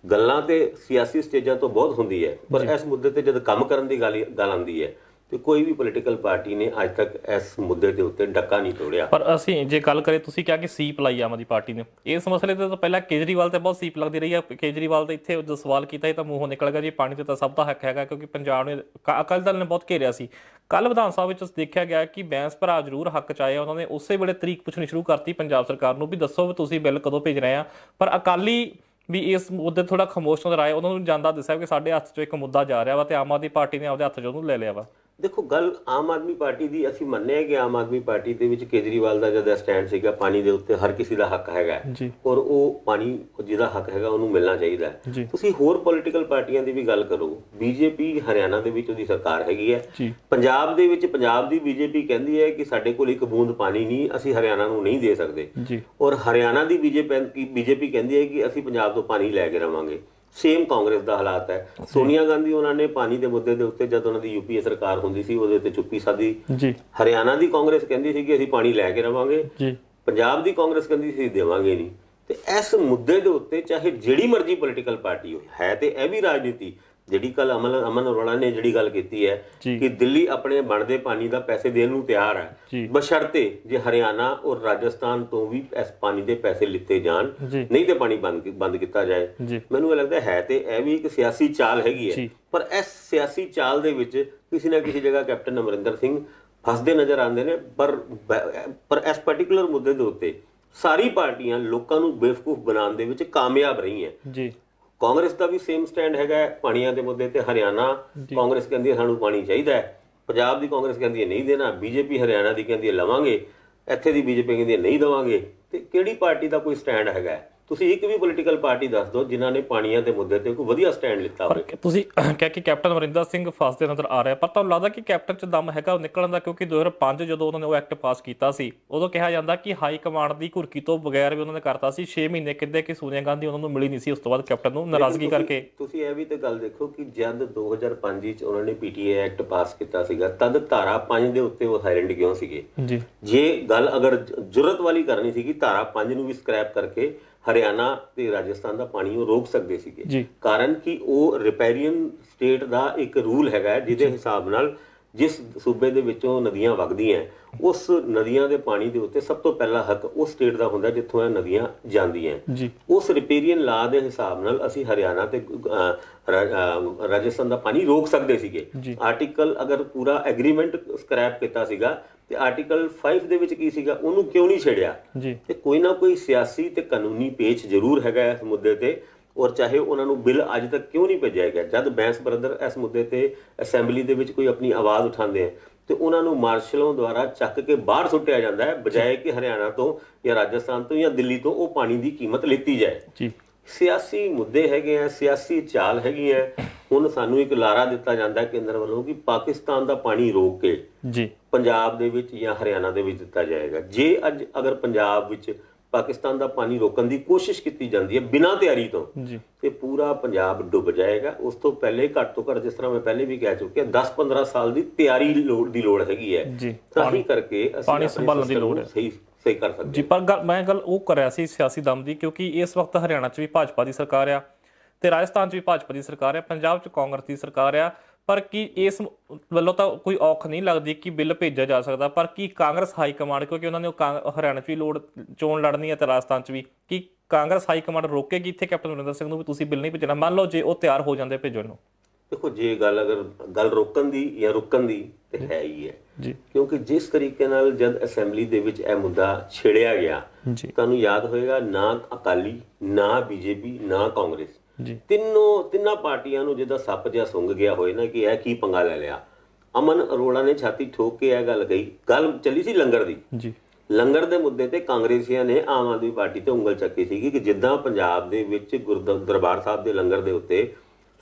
Speaker 2: ਗੱਲਾਂ ਤੇ ਸਿਆਸੀ ਸਟੇਜਾਂ ਤੋਂ ਬਹੁਤ ਹੁੰਦੀ ਹੈ ਪਰ ਇਸ ਮੁੱਦੇ ਤੇ ਜਦ ਕੰਮ ਕਰਨ ਦੀ ਗੱਲ ਗੱਲ ਆਉਂਦੀ ਹੈ ਤੇ ਕੋਈ ਵੀ ਪੋਲੀਟੀਕਲ ਪਾਰਟੀ ਨੇ ਅੱਜ ਤੱਕ ਇਸ ਮੁੱਦੇ ਦੇ ਉੱਤੇ ਡੱਕਾ ਨਹੀਂ ਤੋੜਿਆ।
Speaker 1: ਪਰ ਅਸੀਂ ਜੇ ਗੱਲ ਕਰੇ ਤੁਸੀਂ ਕਿਹਾ ਕਿ ਸੀਪ ਲਾਈ ਆਮ ਆਦਮੀ ਪਾਰਟੀ ਨੇ। ਇਸ ਮਸਲੇ ਤੇ ਤਾਂ ਪਹਿਲਾਂ ਕੇਜਰੀਵਾਲ ਤੇ ਬਹੁਤ ਸੀਪ ਲੱਗਦੀ ਰਹੀ ਹੈ ਕੇਜਰੀਵਾਲ ਤੇ ਇੱਥੇ ਜਦੋਂ ਸਵਾਲ ਕੀਤਾ ਇਹ ਤਾਂ ਮੂੰਹੋਂ ਨਿਕਲ ਗਿਆ ਜੀ, ਪਾਣੀ ਤੇ ਤਾਂ ਸਭ ਦਾ ਹੱਕ ਹੈਗਾ ਕਿਉਂਕਿ ਪੰਜਾਬ ਨੇ ਅਕਾਲੀ ਦਲ ਨੇ ਬਹੁਤ ਘੇਰਿਆ ਸੀ। ਕੱਲ ਵਿਧਾਨ ਸਭਾ ਵਿੱਚ ਦੇਖਿਆ ਗਿਆ ਕਿ ਬੈਂਸ ਭਰਾ ਜ਼ਰੂਰ ਹੱਕ ਚ ਆਏ ਉਹਨਾਂ ਨੇ ਉਸੇ ਵੇਲੇ ਤਰੀਕ ਪੁੱਛਣੀ ਸ਼ੁਰੂ ਕਰਤੀ ਪੰਜਾਬ ਸਰਕਾਰ ਨੂੰ ਵੀ ਦੱਸੋ ਵੀ ਤੁਸੀਂ ਬਿੱਲ ਕਦੋਂ ਭੇਜ ਰਹੇ ਆ। ਪਰ ਅਕਾਲੀ ਵੀ ਇਸ ਮੁੱਦੇ ਥੋੜਾ ਖਮੋਸ਼ ਨਜ਼ਰ ਆਏ। ਉਹਨਾਂ ਨੂੰ ਜਾਂਦਾ ਦੱਸਿਆ ਕਿ ਸਾਡੇ ਹੱਥ ਚ ਇੱਕ ਮੁੱਦਾ ਜਾ ਰਿਹਾ ਵਾ ਤੇ ਆਮ ਆਦਮੀ ਪਾਰਟੀ ਨੇ ਆਪਦੇ ਹੱਥ 'ਚ ਉਹਨੂੰ ਲੈ ਲਿਆ ਵਾ।
Speaker 2: ਦੇਖੋ ਗੱਲ ਆਮ ਆਦਮੀ ਪਾਰਟੀ ਦੀ ਅਸੀਂ ਮੰਨਿਆ ਕਿ ਆਮ ਆਦਮੀ ਪਾਰਟੀ ਦੇ ਵਿੱਚ ਕੇਜਰੀਵਾਲ ਦਾ ਜਦ ਸਟੈਂਡ ਸੀਗਾ ਪਾਣੀ ਦੇ ਉੱਤੇ ਹਰ ਕਿਸੇ ਦਾ ਹੱਕ ਹੈਗਾ ਔਰ ਉਹ ਪਾਣੀ ਜਿਹਦਾ ਹੱਕ ਹੈਗਾ ਉਹਨੂੰ ਮਿਲਣਾ ਚਾਹੀਦਾ ਤੁਸੀਂ ਹੋਰ ਪੋਲੀਟੀਕਲ ਪਾਰਟੀਆਂ ਦੀ ਵੀ ਗੱਲ ਕਰੋ ਬੀਜੇਪੀ ਹਰਿਆਣਾ ਦੇ ਵਿੱਚ ਉਹਦੀ ਸਰਕਾਰ ਹੈਗੀ ਹੈ। ਪੰਜਾਬ ਦੇ ਵਿੱਚ ਪੰਜਾਬ ਦੀ ਬੀਜੇਪੀ ਕਹਿੰਦੀ ਹੈ ਕਿ ਸਾਡੇ ਕੋਲ ਇੱਕ ਬੂੰਦ ਪਾਣੀ ਨਹੀਂ ਅਸੀਂ ਹਰਿਆਣਾ ਨੂੰ ਨਹੀਂ ਦੇ ਸਕਦੇ। ਔਰ ਹਰਿਆਣਾ ਦੀ ਬੀਜੇਪੀ ਬੀਜੇਪੀ ਕਹਿੰਦੀ ਹੈ ਕਿ ਅਸੀਂ ਪੰਜਾਬ ਤੋਂ ਪਾਣੀ ਲੈ ਕੇ ਰਵਾਂਗੇ। ਸੇਮ ਕਾਂਗਰਸ ਦਾ ਹਾਲਾਤ ਹੈ। ਸੋਨੀਆ ਗਾਂਧੀ ਉਹਨਾਂ ਨੇ ਪਾਣੀ ਦੇ ਮੁੱਦੇ ਦੇ ਉੱਤੇ ਜਦ ਉਹਨਾਂ ਦੀ ਯੂਪੀਏ ਸਰਕਾਰ ਹੁੰਦੀ ਸੀ ਉਹਦੇ ਉੱਤੇ ਚੁੱਪੀ ਸਾਦੀ।
Speaker 1: ਜੀ।
Speaker 2: ਹਰਿਆਣਾ ਦੀ ਕਾਂਗਰਸ ਕਹਿੰਦੀ ਸੀ ਕਿ ਅਸੀਂ ਪਾਣੀ ਲੈ ਕੇ ਰਵਾਂਗੇ।
Speaker 1: ਜੀ।
Speaker 2: ਪੰਜਾਬ ਦੀ ਕਾਂਗਰਸ ਕਹਿੰਦੀ ਸੀ ਦੇਵਾਂਗੇ ਨਹੀਂ। ਤੇ ਇਸ ਮੁੱਦੇ ਦੇ ਉੱਤੇ ਚਾਹੇ ਜਿਹੜੀ ਮਰਜ਼ੀ ਪੋਲੀਟੀਕਲ ਪਾਰਟੀ ਹੋਵੇ ਹੈ ਤੇ ਇਹ ਵੀ ਰਾਜਨੀਤੀ। ਜਿਹੜੀ ਕੱਲ ਅਮਨ ਅਮਨ ਅਰੋੜਾ ਨੇ ਜਿਹੜੀ ਗੱਲ ਕੀਤੀ ਹੈ। ਕਿ ਦਿੱਲੀ ਆਪਣੇ ਬਣਦੇ ਪਾਣੀ ਦਾ ਪੈਸੇ ਦੇਣ ਨੂੰ ਤਿਆਰ। ਹੈ। ਬਸ਼ਰਤੇ ਜੇ ਹਰਿਆਣਾ ਔਰ ਰਾਜਸਥਾਨ ਤੋਂ ਵੀ ਇਸ ਪਾਣੀ ਦੇ ਪੈਸੇ ਲਿੱਤੇ ਜਾਣ ਨਹੀਂ ਤੇ ਪਾਣੀ ਬੰਦ ਬੰਦ ਕੀਤਾ ਜਾਏ। ਮੈਨੂੰ ਇਹ ਲੱਗਦਾ ਹੈ ਤੇ ਇਹ ਵੀ ਇੱਕ ਸਿਆਸੀ ਚਾਲ ਹੈਗੀ ਹੈ। ਪਰ ਇਸ ਸਿਆਸੀ ਚਾਲ ਦੇ ਵਿੱਚ ਕਿਸੇ ਨਾ ਕਿਸੇ ਜਗ੍ਹਾ ਕੈਪਟਨ ਅਮਰਿੰਦਰ ਸਿੰਘ ਫਸਦੇ ਨਜ਼ਰ ਆਉਂਦੇ ਨੇ ਪਰ ਪਰ ਇਸ ਪਾਰਟਿਕੂਲਰ ਮੁੱਦੇ ਦੇ ਉੱਤੇ ਸਾਰੀ ਪਾਰਟੀਆਂ ਲੋਕਾਂ ਨੂੰ ਬੇਵਕੂਫ ਬਣਾਉਣ ਦੇ ਵਿੱਚ ਕਾਮਯਾਬ ਰਹੀਆਂ।
Speaker 1: ਜੀ।
Speaker 2: ਕਾਂਗਰਸ ਦਾ ਵੀ ਸੇਮ ਸਟੈਂਡ ਹੈਗਾ ਪਾਣੀਆਂ ਦੇ ਮੁੱਦੇ ਤੇ ਹਰਿਆਣਾ ਕਾਂਗਰਸ ਕਹਿੰਦੀ ਹੈ ਸਾਨੂੰ ਪਾਣੀ ਚਾਹੀਦਾ ਹੈ। ਪੰਜਾਬ ਦੀ ਕਾਂਗਰਸ ਕਹਿੰਦੀ ਹੈ ਨਹੀਂ ਦੇਣਾ ਬੀਜੇਪੀ ਹਰਿਆਣਾ ਦੀ ਕਹਿੰਦੀ ਹੈ ਲਵਾਂਗੇ ਇੱਥੇ ਦੀ ਬੀਜੇਪੀ ਕਹਿੰਦੀ ਹੈ ਨਹੀਂ ਦਵਾਂਗੇ। ਤੇ ਕਿਹੜੀ ਪਾਰਟੀ ਦਾ ਕੋਈ ਸਟੈਂਡ ਹੈਗਾ? ਤੁਸੀਂ ਇੱਕ ਵੀ ਪੋਲੀਟੀਕਲ ਪਾਰਟੀ ਦੱਸ ਦਿਓ ਜਿਨ੍ਹਾਂ ਨੇ ਪਾਣੀਆਂ ਦੇ ਮੁੱਦੇ ਤੇ ਕੋਈ ਵਧੀਆ ਸਟੈਂਡ ਲਿੱਤਾ ਹੋਵੇ।
Speaker 1: ਤੁਸੀਂ ਕਹਿ ਕੇ ਕੈਪਟਨ ਅਮਰਿੰਦਰ ਸਿੰਘ ਫਸਦੇ ਨਜ਼ਰ ਆ ਰਿਹਾ ਪਰ ਤੁਹਾਨੂੰ ਲੱਗਦਾ ਕਿ ਕੈਪਟਨ ਚ ਦਮ ਹੈਗਾ ਉਹ ਨਿਕਲਣ ਦਾ? ਕਿਉਂਕਿ 2005 ਜਦੋਂ ਉਹਨਾਂ ਨੇ ਉਹ ਐਕਟ ਪਾਸ ਕੀਤਾ ਸੀ ਉਦੋਂ ਕਿਹਾ ਜਾਂਦਾ ਕਿ ਹਾਈ ਕਮਾਂਡ ਦੀ ਘੁਰਕੀ ਤੋਂ ਬਗੈਰ ਵੀ ਉਹਨਾਂ ਨੇ ਕਰਤਾ ਸੀ 6 ਮਹੀਨੇ ਕਿੱਦੇ ਕਿ ਸੋਨੀਆ ਗਾਂਧੀ ਉਹਨਾਂ ਨੂੰ ਮਿਲੀ ਨਹੀਂ ਸੀ ਉਸ ਤੋਂ ਬਾਅਦ ਕੈਪਟਨ ਨੂੰ ਨਾਰਾਜ਼ਗੀ ਕਰਕੇ।
Speaker 2: ਤੁਸੀਂ ਇਹ ਵੀ ਤੇ ਗੱਲ ਦੇਖੋ ਕਿ ਜਦ 2005 ਵਿੱਚ ਉਹਨਾਂ ਨੇ ਪੀਟੀਏ ਐਕਟ ਪਾਸ ਕੀਤਾ ਸੀਗਾ ਤਦ ਧਾਰਾ 5 ਦੇ ਉੱਤੇ ਉਹ ਸਾਇਲੈਂਟ ਕਿਉਂ ਸੀਗੇ?
Speaker 1: ਜੀ।
Speaker 2: ਜੇ ਗੱਲ ਅਗਰ ਜੁਰਤ ਵਾਲੀ ਕਰਨੀ ਸੀਗੀ ਧਾਰਾ 5 ਨੂੰ ਵੀ ਸਕ੍ਰੈਪ ਕਰਕੇ ਹਰਿਆਣਾ ਤੇ ਰਾਜਸਥਾਨ ਦਾ ਪਾਣੀ ਉਹ ਰੋਕ ਸਕਦੇ ਸੀਗੇ। ਕਾਰਨ ਕਿ ਉਹ ਰਿਪੈਰੀਅਨ ਸਟੇਟ ਦਾ ਇੱਕ ਰੂਲ ਹੈਗਾ ਜਿਹਦੇ ਹਿਸਾਬ ਨਾਲ ਜਿਸ ਸੂਬੇ ਦੇ ਵਿੱਚੋਂ ਨਦੀਆਂ ਵਗਦੀਆਂ ਉਸ ਨਦੀਆਂ ਦੇ ਪਾਣੀ ਦੇ ਉੱਤੇ ਸਭ ਤੋਂ ਪਹਿਲਾ ਹੱਕ ਉਸ ਸਟੇਟ ਦਾ ਹੁੰਦਾ ਜਿੱਥੋਂ ਇਹ ਨਦੀਆਂ ਜਾਂਦੀਆਂ ਉਸ ਰਿਪੇਰੀਅਨ ਲਾ ਦੇ ਹਿਸਾਬ ਨਾਲ ਅਸੀਂ ਹਰਿਆਣਾ ਤੇ ਰਾਜਸਥਾਨ ਦਾ ਪਾਣੀ ਰੋਕ ਸਕਦੇ ਸੀਗੇ। ਆਰਟੀਕਲ ਅਗਰ ਪੂਰਾ ਐਗਰੀਮੈਂਟ ਸਕ੍ਰੈਪ ਕੀਤਾ ਸੀਗਾ ਤੇ ਆਰਟੀਕਲ 5 ਦੇ ਵਿੱਚ ਕੀ ਸੀਗਾ ਉਹਨੂੰ ਕਿਉਂ ਨਹੀਂ ਛੇੜਿਆ? ਤੇ ਕੋਈ ਨਾ ਕੋਈ ਸਿਆਸੀ ਤੇ ਕਾਨੂੰਨੀ ਪੇਚ ਜ਼ਰੂਰ ਹੈਗਾ ਇਸ ਮੁੱਦੇ ਤੇ। ਔਰ ਚਾਹੇ ਉਹਨਾਂ ਨੂੰ ਬਿੱਲ ਅੱਜ ਤੱਕ ਕਿਉਂ ਨਹੀਂ ਭੇਜਿਆ ਗਿਆ ਜਦ ਬੈਂਸ ਬ੍ਰਦਰ ਇਸ ਮੁੱਦੇ ਤੇ ਅਸੈਂਬਲੀ ਦੇ ਵਿੱਚ ਕੋਈ ਆਪਣੀ ਆਵਾਜ਼ ਉਠਾਉਂਦੇ ਆ ਤੇ ਉਹਨਾਂ ਨੂੰ ਮਾਰਸ਼ਲਾਂ ਦੁਆਰਾ ਚੱਕ ਕੇ ਬਾਹਰ ਸੁੱਟਿਆ ਜਾਂਦਾ ਹੈ ਬਜਾਏ ਕਿ ਹਰਿਆਣਾ ਤੋਂ ਜਾਂ ਰਾਜਸਥਾਨ ਤੋਂ ਜਾਂ ਦਿੱਲੀ ਤੋਂ ਉਹ ਪਾਣੀ ਦੀ ਕੀਮਤ ਲਿੱਤੀ ਜਾਏ।
Speaker 1: ਜੀ।
Speaker 2: ਸਿਆਸੀ ਮੁੱਦੇ ਹੈਗੇ ਆ ਸਿਆਸੀ ਚਾਲ ਹੈਗੀ ਹੈ ਹੁਣ ਸਾਨੂੰ ਇੱਕ ਲਾਰਾ ਦਿੱਤਾ ਜਾਂਦਾ ਹੈ ਕੇਂਦਰ ਵੱਲੋਂ ਕਿ ਪਾਕਿਸਤਾਨ ਦਾ ਪਾਣੀ ਰੋਕ ਕੇ
Speaker 1: ਜੀ।
Speaker 2: ਪੰਜਾਬ ਦੇ ਵਿੱਚ ਜਾਂ ਹਰਿਆਣਾ ਦੇ ਵਿੱਚ ਦਿੱਤਾ ਜਾਏਗਾ। ਜੇ ਅੱਜ ਅਗਰ ਪੰਜਾਬ ਵਿੱਚ ਪਾਕਿਸਤਾਨ ਦਾ ਪਾਣੀ ਰੋਕਣ ਦੀ ਕੋਸ਼ਿਸ਼ ਕੀਤੀ ਜਾਂਦੀ ਹੈ ਬਿਨਾਂ ਤਿਆਰੀ ਤੋਂ।
Speaker 1: ਜੀ।
Speaker 2: ਤੇ ਪੂਰਾ ਪੰਜਾਬ ਡੁੱਬ ਜਾਏਗਾ। ਉਸ ਤੋਂ ਪਹਿਲੇ ਘੱਟ ਤੋਂ ਘੱਟ ਜਿਸ ਤਰ੍ਹਾਂ ਮੈਂ ਪਹਿਲੇ ਵੀ ਕਹਿ ਚੁੱਕਿਆ 10-15 ਸਾਲ ਦੀ ਤਿਆਰੀ ਲੋੜ ਦੀ ਲੋੜ ਹੈਗੀ ਹੈ। ਤਾਂ ਹੀ ਕਰਕੇ ਅਸੀਂ
Speaker 1: ਪਾਣੀ ਸੰਭਾਲਣ ਦੀ ਲੋੜ ਹੈ।
Speaker 2: ਸਹੀ ਸਹੀ ਕਰ ਸਕਦੇ
Speaker 1: ਜੀ ਪਰ ਗੱਲ ਮੈਂ ਗੱਲ ਉਹ ਕਰ ਰਿਹਾ ਸੀ ਸਿਆਸੀ ਦਮ ਦੀ ਕਿਉਂਕਿ ਇਸ ਵਕਤ ਹਰਿਆਣਾ 'ਚ ਵੀ ਭਾਜਪਾ ਦੀ ਸਰਕਾਰ ਆ ਤੇ ਰਾਜਸਥਾਨ 'ਚ ਵੀ ਭਾਜਪਾ ਦੀ ਸਰਕਾਰ ਆ ਪੰਜਾਬ 'ਚ ਕਾਂਗਰਸ ਦੀ ਸਰਕਾਰ ਆ। ਪਰ ਕੀ ਇਸ ਵੱਲੋਂ ਤਾਂ ਕੋਈ ਔਖ ਨਹੀਂ ਲੱਗਦੀ ਕਿ ਬਿੱਲ ਭੇਜਿਆ ਜਾ ਸਕਦਾ ਪਰ ਕੀ ਕਾਂਗਰਸ ਹਾਈ ਕਮਾਂਡ ਕਿਉਂਕਿ ਉਹਨਾਂ ਨੇ ਹਰਿਆਣਾ 'ਚ ਵੀ ਲੋੜ ਚੋਣ ਲੜਨੀ ਹੈ ਤੇ ਰਾਜਸਥਾਨ 'ਚ ਵੀ ਕੀ ਕਾਂਗਰਸ ਹਾਈ ਕਮਾਂਡ ਰੋਕੇਗੀ ਇੱਥੇ ਕੈਪਟਨ ਅਮਰਿੰਦਰ ਸਿੰਘ ਨੂੰ ਵੀ ਤੁਸੀਂ ਬਿੱਲ ਨਹੀਂ ਭੇਜਣਾ? ਮੰਨ ਲਓ ਜੇ ਉਹ ਤਿਆਰ ਹੋ ਜਾਂਦੇ ਭੇਜਣ ਨੂੰ।
Speaker 2: ਦੇਖੋ ਜੇ ਗੱਲ ਅਗਰ ਗੱਲ ਰੋਕਣ ਦੀ ਜਾਂ ਰੁਕਣ ਦੀ ਤੇ ਹੈ ਹੀ ਹੈ।
Speaker 1: ਜੀ।
Speaker 2: ਕਿਉਂਕਿ ਜਿਸ ਤਰੀਕੇ ਨਾਲ ਜਦ ਅਸੈਂਬਲੀ ਦੇ ਵਿੱਚ ਇਹ ਮੁੱਦਾ ਛੇੜਿਆ ਗਿਆ ਤੁਹਾਨੂੰ ਯਾਦ ਹੋਏਗਾ ਨਾ ਅਕਾਲੀ ਨਾ ਬੀਜੇਪੀ ਨਾ ਕਾਂਗਰਸ।
Speaker 1: ਜੀ।
Speaker 2: ਤਿੰਨੋਂ ਤਿੰਨਾਂ ਪਾਰਟੀਆਂ ਨੂੰ ਜਿਹਦਾ ਸੱਪ ਜਿਹਾ ਸੁੰਘ ਗਿਆ ਹੋਏ ਨਾ ਕਿ ਇਹ ਕੀ ਪੰਗਾ ਲੈ ਲਿਆ। ਅਮਨ ਅਰੋੜਾ ਨੇ ਛਾਤੀ ਠੋਕ ਕੇ ਇਹ ਗੱਲ ਕਹੀ। ਗੱਲ ਚੱਲੀ ਸੀ ਲੰਗਰ ਦੀ।
Speaker 1: ਜੀ।
Speaker 2: ਲੰਗਰ ਦੇ ਮੁੱਦੇ ਤੇ ਕਾਂਗਰਸੀਆਂ ਨੇ ਆਮ ਆਦਮੀ ਪਾਰਟੀ ਤੇ ਉਂਗਲ ਚੱਕੀ ਸੀਗੀ ਕਿ ਜਿੱਦਾਂ ਪੰਜਾਬ ਦੇ ਵਿੱਚ ਗੁਰਦ- ਦਰਬਾਰ ਸਾਹਿਬ ਦੇ ਲੰਗਰ ਦੇ ਉੱਤੇ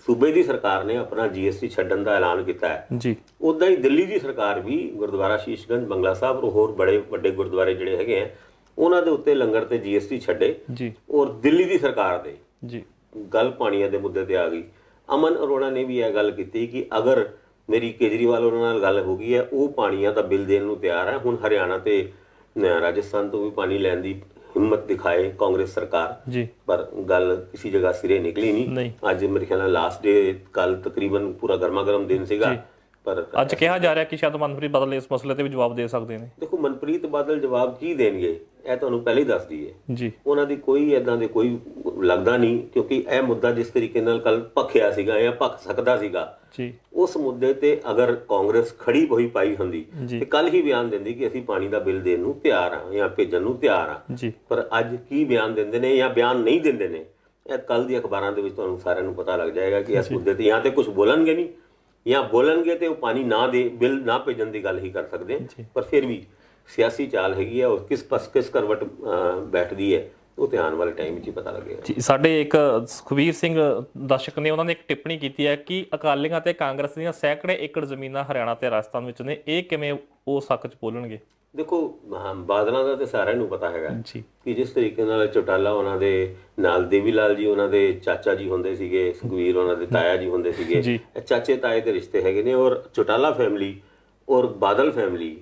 Speaker 2: ਸੂਬੇ ਦੀ ਸਰਕਾਰ ਨੇ ਆਪਣਾ ਜੀਐਸਟੀ ਛੱਡਣ ਦਾ ਐਲਾਨ ਕੀਤਾ ਹੈ।
Speaker 1: ਜੀ।
Speaker 2: ਉਦਾਂ ਹੀ ਦਿੱਲੀ ਦੀ ਸਰਕਾਰ ਵੀ ਗੁਰਦੁਆਰਾ ਸ਼ੀਸ਼ਗੰਜ ਬੰਗਲਾ ਸਾਹਿਬ ਹੋਰ ਬੜੇ ਵੱਡੇ ਗੁਰਦੁਆਰੇ ਜਿਹੜੇ ਹੈਗੇ ਆ ਉਹਨਾਂ ਦੇ ਉੱਤੇ ਲੰਗਰ ਤੇ ਜੀਐਸਟੀ ਛੱਡੇ
Speaker 1: ਜੀ।
Speaker 2: ਔਰ ਦਿੱਲੀ ਦੀ ਸਰਕਾਰ ਦੇ।
Speaker 1: ਜੀ।
Speaker 2: ਗੱਲ ਪਾਣੀਆਂ ਦੇ ਮੁੱਦੇ ਤੇ ਆ ਗਈ। ਅਮਨ ਅਰੋੜਾ ਨੇ ਵੀ ਇਹ ਗੱਲ ਕੀਤੀ ਕਿ ਅਗਰ ਮੇਰੀ ਕੇਜਰੀਵਾਲ ਉਹਨਾਂ ਨਾਲ ਗੱਲ ਹੋ ਗਈ ਹੈ ਉਹ ਪਾਣੀਆਂ ਦਾ ਬਿੱਲ ਦੇਣ ਨੂੰ ਤਿਆਰ ਹੈ। ਹੁਣ ਹਰਿਆਣਾ ਤੇ ਰਾਜਸਥਾਨ ਤੋਂ ਵੀ ਪਾਣੀ ਲੈਣ ਦੀ ਹਿੰਮਤ ਦਿਖਾਏ ਕਾਂਗਰਸ ਸਰਕਾਰ।
Speaker 1: ਜੀ।
Speaker 2: ਪਰ ਗੱਲ ਕਿਸੇ ਜਗ੍ਹਾ ਸਿਰੇ ਨਿਕਲੀ।
Speaker 1: ਨਹੀਂ।
Speaker 2: ਅੱਜ ਮੇਰੇ ਖਿਆਲ ਨਾਲ ਲਾਸਟ ਡੇ ਕੱਲ ਤਕਰੀਬਨ ਪੂਰਾ ਗਰਮਾ ਗਰਮ ਦਿਨ ਸੀਗਾ। ਪਰ
Speaker 1: ਅੱਜ ਕਿਹਾ ਜਾ ਰਿਹਾ ਕਿ ਸ਼ਾਇਦ ਮਨਪ੍ਰੀਤ ਬਦਲ ਇਸ ਮਸਲੇ ਤੇ ਵੀ ਜਵਾਬ ਦੇ ਸਕਦੇ ਨੇ।
Speaker 2: ਦੇਖੋ ਮਨਪ੍ਰੀਤ ਬਾਦਲ ਜਵਾਬ ਕੀ ਦੇਣਗੇ? ਇਹ ਤੁਹਾਨੂੰ ਪਹਿਲੇ ਹੀ ਦੱਸ ਦਈਏ।
Speaker 1: ਜੀ।
Speaker 2: ਉਹਨਾਂ ਦੀ ਕੋਈ ਐਦਾਂ ਦੇ ਕੋਈ ਲੱਗਦਾ ਨਹੀਂ ਕਿਉਂਕਿ ਇਹ ਮੁੱਦਾ ਜਿਸ ਤਰੀਕੇ ਨਾਲ ਕੱਲ ਭਖਿਆ ਸੀਗਾ ਜਾਂ ਭਖ ਸਕਦਾ ਸੀਗਾ
Speaker 1: ਜੀ।
Speaker 2: ਉਸ ਮੁੱਦੇ ਤੇ ਅਗਰ ਕਾਂਗਰਸ ਖੜੀ ਹੋਈ ਪਾਈ ਹੁੰਦੀ। ਤੇ ਕੱਲ ਹੀ ਬਿਆਨ ਦਿੰਦੀ ਕਿ ਅਸੀਂ ਪਾਣੀ ਦਾ ਬਿੱਲ ਦੇਣ ਨੂੰ ਤਿਆਰ ਹਾਂ ਜਾਂ ਭੇਜਣ ਨੂੰ ਤਿਆਰ
Speaker 1: ਜੀ।
Speaker 2: ਪਰ ਅੱਜ ਕੀ ਬਿਆਨ ਦਿੰਦੇ ਨੇ ਜਾਂ ਬਿਆਨ ਨਹੀਂ ਦਿੰਦੇ ਨੇ ਇਹ ਕੱਲ ਦੀ ਅਖਬਾਰਾਂ ਦੇ ਵਿੱਚ ਤੁਹਾਨੂੰ ਸਾਰਿਆਂ ਨੂੰ ਪਤਾ ਲੱਗ ਜਾਏਗਾ ਕਿ ਇਸ ਮੁੱਦੇ ਤੇ ਜਾਂ ਤੇ ਕੁਝ ਬੋਲਣਗੇ ਨਹੀਂ ਜਾਂ ਬੋਲਣਗੇ ਤੇ ਉਹ ਪਾਣੀ ਨਾ ਦੇ ਬਿੱਲ ਨਾ ਭੇਜਣ ਦੀ ਗੱਲ ਹੀ ਕਰ ਸਕਦੇ ਆ। ਪਰ ਫਿਰ ਵੀ ਸਿਆਸੀ ਚਾਲ ਹੈਗੀ ਹੈ ਔਰ ਕਿਸ ਪਸ ਕਿਸ ਕਰਵਟ ਬੈਠਦੀ ਹੈ ਉਹ ਤੇ ਆਉਣ ਵਾਲੇ ਟਾਈਮ ਵਿੱਚ ਹੀ ਪਤਾ ਲੱਗੇਗਾ।
Speaker 1: ਜੀ, ਸਾਡੇ ਇੱਕ ਸੁਖਵੀਰ ਸਿੰਘ ਦਰਸ਼ਕ ਨੇ ਉਹਨਾਂ ਨੇ ਇੱਕ ਟਿੱਪਣੀ ਕੀਤੀ ਹੈ ਕਿ ਅਕਾਲੀਆਂ ਤੇ ਕਾਂਗਰਸ ਦੀਆਂ ਸੈਂਕੜੇ ਏਕੜ ਜ਼ਮੀਨਾਂ ਹਰਿਆਣਾ ਤੇ ਰਾਜਸਥਾਨ ਵਿੱਚ ਨੇ ਇਹ ਕਿਵੇਂ ਉਹ ਸੱਕ ਚ ਬੋਲਣਗੇ?
Speaker 2: ਦੇਖੋ ਬਾਦਲਾਂ ਦਾ ਤੇ ਸਾਰਿਆਂ ਨੂੰ ਪਤਾ ਹੈਗਾ ਕਿ ਜਿਸ ਤਰੀਕੇ ਨਾਲ ਚੋਟਾਲਾ ਉਹਨਾਂ ਦੇ ਨਾਲ ਦੇਵੀ ਲਾਲ ਜੀ ਉਹਨਾਂ ਦੇ ਚਾਚਾ ਜੀ ਹੁੰਦੇ ਸੀਗੇ ਸੁਖਵੀਰ ਉਹਨਾਂ ਦੇ ਤਾਇਆ ਜੀ ਹੁੰਦੇ ਸੀਗੇ ਚਾਚੇ ਤਾਏ ਦੇ ਰਿਸ਼ਤੇ ਹੈਗੇ ਨੇ ਔਰ ਚੋਟਾਲਾ ਫੈਮਿਲੀ ਔਰ ਬਾਦਲ ਫੈਮਿਲੀ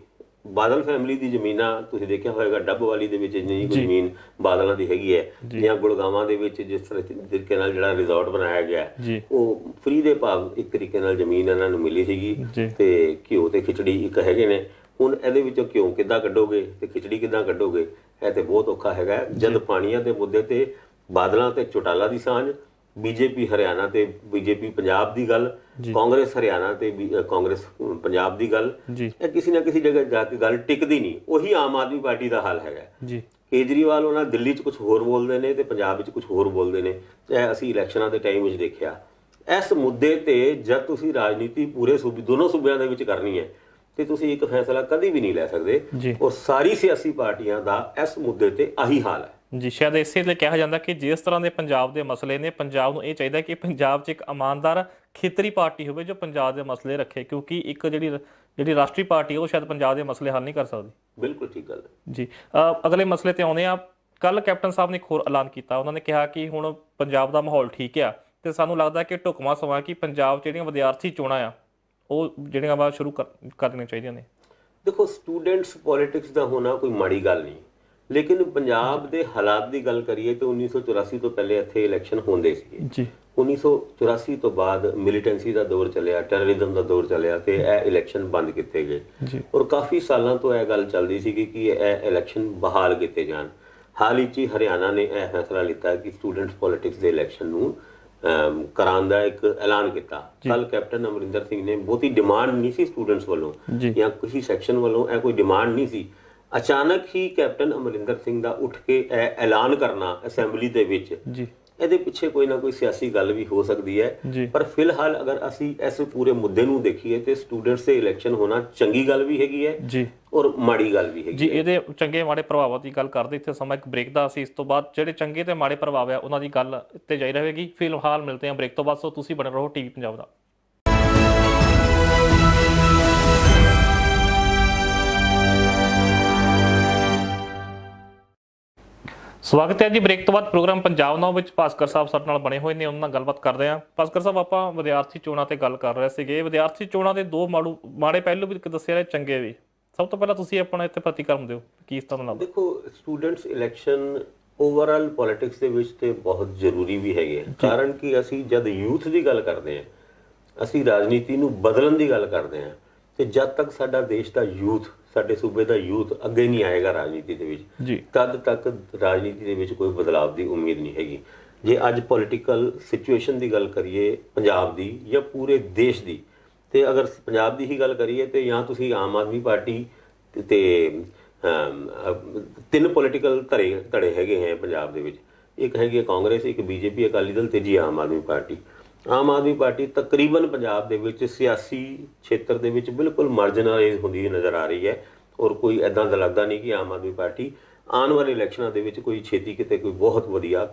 Speaker 2: ਬਾਦਲ ਫੈਮਿਲੀ ਦੀ ਜ਼ਮੀਨਾਂ ਤੁਸੀਂ ਦੇਖਿਆ ਹੋਵੇਗਾ ਡੱਬ ਵਾਲੀ ਦੇ ਵਿੱਚ ਜਿੰਨੀ ਕੁ ਜ਼ਮੀਨ ਬਾਦਲਾਂ ਦੀ ਹੈਗੀ ਹੈ। ਜਾਂ। ਗੁੜਗਾਵਾਂ ਦੇ ਵਿੱਚ ਜਿਸ ਤਰ੍ਹਾਂ ਤਰੀਕੇ ਨਾਲ ਜਿਹੜਾ ਰਿਜ਼ੋਰਟ ਬਣਾਇਆ ਗਿਆ ਉਹ ਫ੍ਰੀ ਦੇ ਭਾਵ ਇੱਕ ਤਰੀਕੇ ਨਾਲ ਜ਼ਮੀਨ ਇਹਨਾਂ ਨੂੰ ਮਿਲੀ ਸੀਗੀ ਤੇ ਘਿਓ ਤੇ ਖਿਚੜੀ ਇੱਕ ਹੈਗੇ ਨੇ। ਹੁਣ ਇਹਦੇ ਵਿੱਚੋਂ ਘਿਓ ਕਿੱਦਾਂ ਕੱਢੋਗੇ ਤੇ ਖਿਚੜੀ ਕਿੱਦਾਂ ਕੱਢੋਗੇ ਇਹ ਤੇ ਬਹੁਤ ਔਖਾ ਹੈਗਾ। ਜਦ ਪਾਣੀਆਂ ਦੇ ਮੁੱਦੇ ਤੇ ਬਾਦਲਾਂ ਤੇ ਚੋਟਾਲਾ ਦੀ ਸਾਂਝ ਬੀਜੇਪੀ ਹਰਿਆਣਾ ਤੇ ਬੀਜੇਪੀ ਪੰਜਾਬ ਦੀ ਗੱਲ ਕਾਂਗਰਸ ਹਰਿਆਣਾ ਤੇ ਕਾਂਗਰਸ ਪੰਜਾਬ ਦੀ ਗੱਲ। ਇਹ ਕਿਸੇ ਨਾ ਕਿਸੇ ਜਗ੍ਹਾ ਜਾ ਕੇ ਗੱਲ ਟਿਕਦੀ ਨਹੀਂ। ਉਹੀ ਆਮ ਆਦਮੀ ਪਾਰਟੀ ਦਾ ਹਾਲ ਹੈਗਾ।
Speaker 1: ਜੀ।
Speaker 2: ਕੇਜਰੀਵਾਲ ਉਹਨਾਂ ਦਿੱਲੀ 'ਚ ਕੁਝ ਹੋਰ ਬੋਲਦੇ ਨੇ ਤੇ ਪੰਜਾਬ ਵਿੱਚ ਕੁਝ ਹੋਰ ਬੋਲਦੇ ਨੇ। ਇਹ ਅਸੀਂ ਇਲੈਕਸ਼ਨਾਂ ਦੇ ਟਾਈਮ ਵਿੱਚ ਦੇਖਿਆ। ਇਸ ਮੁੱਦੇ ਤੇ ਜਦ ਤੁਸੀਂ ਰਾਜਨੀਤੀ ਪੂਰੇ ਸੂਬੇ ਦੋਨੋਂ ਸੂਬਿਆਂ ਦੇ ਵਿੱਚ ਕਰਨੀ ਹੈ ਤੇ ਤੁਸੀਂ ਇੱਕ ਫੈਸਲਾ ਕਦੀ ਵੀ ਨਹੀਂ ਲੈ ਸਕਦੇ। ਔਰ ਸਾਰੀ ਸਿਆਸੀ ਪਾਰਟੀਆਂ ਦਾ ਇਸ ਮੁੱਦੇ ਤੇ ਆਹੀ ਹਾਲ ਹੈ।
Speaker 1: ਜੀ ਸ਼ਾਇਦ ਇਸੇ ਲਈ ਕਿਹਾ ਜਾਂਦਾ ਕਿ ਜਿਸ ਤਰ੍ਹਾਂ ਦੇ ਪੰਜਾਬ ਦੇ ਮਸਲੇ ਨੇ ਪੰਜਾਬ ਨੂੰ ਇਹ ਚਾਹੀਦਾ ਕਿ ਪੰਜਾਬ 'ਚ ਇੱਕ ਇਮਾਨਦਾਰ ਖੇਤਰੀ ਪਾਰਟੀ ਹੋਵੇ ਜੋ ਪੰਜਾਬ ਦੇ ਮਸਲੇ ਰੱਖੇ ਕਿਉਂਕਿ ਇੱਕ ਜਿਹੜੀ ਜਿਹੜੀ ਰਾਸ਼ਟਰੀ ਪਾਰਟੀ ਉਹ ਸ਼ਾਇਦ ਪੰਜਾਬ ਦੇ ਮਸਲੇ ਹੱਲ ਨਹੀਂ ਕਰ ਸਕਦੀ।
Speaker 2: ਬਿਲਕੁਲ ਠੀਕ ਗੱਲ ਹੈ।
Speaker 1: ਜੀ ਅਗਲੇ ਮਸਲੇ ਤੇ ਆਉਂਦੇ ਆ ਕੱਲ ਕੈਪਟਨ ਸਾਹਿਬ ਨੇ ਇੱਕ ਹੋਰ ਐਲਾਨ ਕੀਤਾ। ਉਹਨਾਂ ਨੇ ਕਿਹਾ ਕਿ ਹੁਣ ਪੰਜਾਬ ਦਾ ਮਾਹੌਲ ਠੀਕ ਆ ਤੇ ਸਾਨੂੰ ਲੱਗਦਾ ਕਿ ਢੁਕਵਾਂ ਸਮਾਂ ਕਿ ਪੰਜਾਬ 'ਚ ਜਿਹੜੀਆਂ ਵਿਦਿਆਰਥੀ ਚੋਣਾਂ ਆ ਉਹ ਜਿਹੜੀਆਂ ਵਾ ਸ਼ੁਰੂ ਕਰ ਕਰਨੀਆਂ ਚਾਹੀਦੀਆਂ ਨੇ।
Speaker 2: ਦੇਖੋ ਸਟੂਡੈਂਟਸ ਪੋਲਿਟਿਕਸ ਦਾ ਹੋਣਾ ਕੋਈ ਮਾੜੀ ਗੱਲ ਨਹੀਂ। ਲੇਕਿਨ ਪੰਜਾਬ ਦੇ ਹਾਲਾਤ ਦੀ ਗੱਲ ਕਰੀਏ ਤਾਂ 1984 ਤੋਂ ਪਹਿਲੇ ਇੱਥੇ ਇਲੈਕਸ਼ਨ ਹੁੰਦੇ ਸੀ
Speaker 1: ਜੀ।
Speaker 2: 1984 ਤੋਂ ਬਾਅਦ ਮਿਲੀਟੈਂਸੀ ਦਾ ਦੌਰ ਚੱਲਿਆ ਟੈਰਰਿਜ਼ਮ ਦਾ ਦੌਰ ਚੱਲਿਆ ਤੇ ਇਹ ਇਲੈਕਸ਼ਨ ਬੰਦ ਕੀਤੇ ਗਏ। ਔਰ ਕਾਫੀ ਸਾਲਾਂ ਤੋਂ ਇਹ ਗੱਲ ਚੱਲਦੀ ਸੀ ਕਿ ਇਹ ਇਲੈਕਸ਼ਨ ਬਹਾਲ ਕੀਤੇ ਜਾਣ। ਹਾਲ ਹੀ 'ਚ ਹਰਿਆਣਾ ਨੇ ਇਹ ਫੈਸਲਾ ਲਿੱਤਾ ਕਿ ਸਟੂਡੈਂਟਸ ਪੋਲਿਟਿਕਸ ਦੇ ਇਲੈਕਸ਼ਨ ਨੂੰ ਕਰਾਉਣ ਦਾ ਇੱਕ ਐਲਾਨ ਕੀਤਾ। ਕੱਲ ਕੈਪਟਨ ਅਮਰਿੰਦਰ ਸਿੰਘ ਨੇ ਬਹੁਤੀ ਡਿਮਾਂਡ ਨਹੀਂ ਸੀ ਸਟੂਡੈਂਟਸ ਵੱਲੋਂ
Speaker 1: ਜਾਂ।
Speaker 2: ਕਿਸੇ ਸੈਕਸ਼ਨ ਵੱਲੋਂ ਇਹ ਕੋਈ ਡਿਮਾਂਡ ਨਹੀਂ ਸੀ। ਅਚਾਨਕ ਹੀ ਕੈਪਟਨ ਅਮਰਿੰਦਰ ਸਿੰਘ ਦਾ ਉੱਠ ਕੇ ਇਹ ਐਲਾਨ ਕਰਨਾ ਅਸੈਂਬਲੀ ਦੇ ਵਿੱਚ
Speaker 1: ਜੀ।
Speaker 2: ਇਹਦੇ ਪਿੱਛੇ ਕੋਈ ਨਾ ਕੋਈ ਸਿਆਸੀ ਗੱਲ ਵੀ ਹੋ ਸਕਦੀ ਹੈ। ਪਰ ਫਿਲਹਾਲ ਅਗਰ ਅਸੀਂ ਇਸ ਪੂਰੇ ਮੁੱਦੇ ਨੂੰ ਦੇਖੀਏ ਤੇ ਸਟੂਡੈਂਟਸ ਦੇ ਇਲੈਕਸ਼ਨ ਹੋਣਾ ਚੰਗੀ ਗੱਲ ਵੀ ਹੈਗੀ ਹੈ
Speaker 1: ਜੀ।
Speaker 2: ਔਰ ਮਾੜੀ ਗੱਲ ਵੀ ਹੈਗੀ
Speaker 1: ਜੀ ਇਹਦੇ ਚੰਗੇ ਮਾੜੇ ਪ੍ਰਭਾਵਾਂ ਦੀ ਗੱਲ ਕਰਦੇ ਇੱਥੇ ਸਮਾਂ ਇੱਕ ਬ੍ਰੇਕ ਦਾ ਅਸੀਂ ਇਸ ਤੋਂ ਬਾਅਦ ਜਿਹੜੇ ਚੰਗੇ ਤੇ ਮਾੜੇ ਪ੍ਰਭਾਵ ਆ ਉਹਨਾਂ ਦੀ ਗੱਲ ਇੱਥੇ ਜਾਰੀ ਰਹੇਗੀ। ਫਿਲਹਾਲ ਮਿਲਦੇ ਹਾਂ ਬ੍ਰੇਕ ਤੋਂ ਬਾਅਦ ਸੋ ਤੁਸੀਂ ਬਣੇ ਰਹੋ ਟੀਵੀ ਪੰਜਾਬ ਦਾ। ਸਵਾਗਤ ਹੈ ਜੀ ਬ੍ਰੇਕ ਤੋਂ ਬਾਅਦ ਪ੍ਰੋਗਰਾਮ ਪੰਜਾਬ ਨਾਉ ਵਿੱਚ ਭਾਸਕਰ ਸਾਹਿਬ ਸਾਡੇ ਨਾਲ ਬਣੇ ਹੋਏ ਨੇ ਉਹਨਾਂ ਨਾਲ ਗੱਲਬਾਤ ਕਰਦੇ ਹਾਂ। ਭਾਸਕਰ ਸਾਹਿਬ ਆਪਾਂ ਵਿਦਿਆਰਥੀ ਚੋਣਾਂ ਤੇ ਗੱਲ ਕਰ ਰਹੇ ਸੀਗੇ। ਵਿਦਿਆਰਥੀ ਚੋਣਾਂ ਦੇ ਦੋ ਮਾੜੂ ਮਾੜੇ ਪਹਿਲੂ ਵੀ ਦੱਸੇ ਰਹੇ ਚੰਗੇ ਵੀ। ਸਭ ਤੋਂ ਪਹਿਲਾਂ ਤੁਸੀਂ ਆਪਣਾ ਇੱਥੇ ਪ੍ਰਤੀਕਰਮ ਦਿਓ ਕੀ ਇਸ ਤਰ੍ਹਾਂ ਲੱਗਦਾ?
Speaker 2: ਦੇਖੋ ਸਟੂਡੈਂਟਸ ਇਲੈਕਸ਼ਨ ਓਵਰਆਲ ਪੋਲਿਟਿਕਸ ਦੇ ਵਿੱਚ ਤੇ ਬਹੁਤ ਜ਼ਰੂਰੀ ਵੀ ਹੈਗੇ ਆ। ਕਾਰਨ ਕਿ ਅਸੀਂ ਜਦ ਯੂਥ ਦੀ ਗੱਲ ਕਰਦੇ ਹਾਂ ਅਸੀਂ ਰਾਜਨੀਤੀ ਨੂੰ ਬਦਲਣ ਦੀ ਗੱਲ ਕਰਦੇ ਹਾਂ ਤੇ ਜਦ ਤੱਕ ਸਾਡਾ ਦੇਸ਼ ਦਾ ਯੂਥ ਸਾਡੇ ਸੂਬੇ ਦਾ ਯੂਥ ਅੱਗੇ ਨਹੀਂ ਆਏਗਾ ਰਾਜਨੀਤੀ ਦੇ ਵਿੱਚ ਤਦ ਤੱਕ ਰਾਜਨੀਤੀ ਦੇ ਵਿੱਚ ਕੋਈ ਬਦਲਾਅ ਦੀ ਉਮੀਦ ਨਹੀਂ ਹੈਗੀ। ਜੇ ਅੱਜ ਪੋਲਿਟੀਕਲ ਸਿਚੁਏਸ਼ਨ ਦੀ ਗੱਲ ਕਰੀਏ ਪੰਜਾਬ ਦੀ ਜਾਂ ਪੂਰੇ ਦੇਸ਼ ਦੀ ਤੇ ਅਗਰ ਪੰਜਾਬ ਦੀ ਹੀ ਗੱਲ ਕਰੀਏ ਤੇ ਜਾਂ ਤੁਸੀਂ ਆਮ ਆਦਮੀ ਪਾਰਟੀ ਤੇ- ਤਿੰਨ ਪੋਲਿਟੀਕਲ ਧੜੇ ਧੜੇ ਹੈਗੇ ਹੈ ਪੰਜਾਬ ਦੇ ਵਿੱਚ। ਇੱਕ ਹੈਗੀ ਕਾਂਗਰਸ ਇੱਕ ਬੀਜੇਪੀ ਅਕਾਲੀ ਦਲ ਤੇ ਜੀ ਆਮ ਆਦਮੀ ਪਾਰਟੀ। ਆਮ ਆਦਮੀ ਪਾਰਟੀ ਤਕਰੀਬਨ ਪੰਜਾਬ ਦੇ ਵਿੱਚ ਸਿਆਸੀ ਖੇਤਰ ਦੇ ਵਿੱਚ ਬਿਲਕੁਲ ਮਾਰਜਨਲਾਈਜ਼ ਹੁੰਦੀ ਨਜ਼ਰ ਆ ਰਹੀ ਹੈ। ਔਰ ਕੋਈ ਐਦਾਂ ਦਾ ਲੱਗਦਾ ਨਹੀਂ ਕਿ ਆਮ ਆਦਮੀ ਪਾਰਟੀ ਆਉਣ ਵਾਲੇ ਇਲੈਕਸ਼ਨਾਂ ਦੇ ਵਿੱਚ ਕੋਈ ਛੇਤੀ ਕਿਤੇ ਕੋਈ ਬਹੁਤ ਵਧੀਆ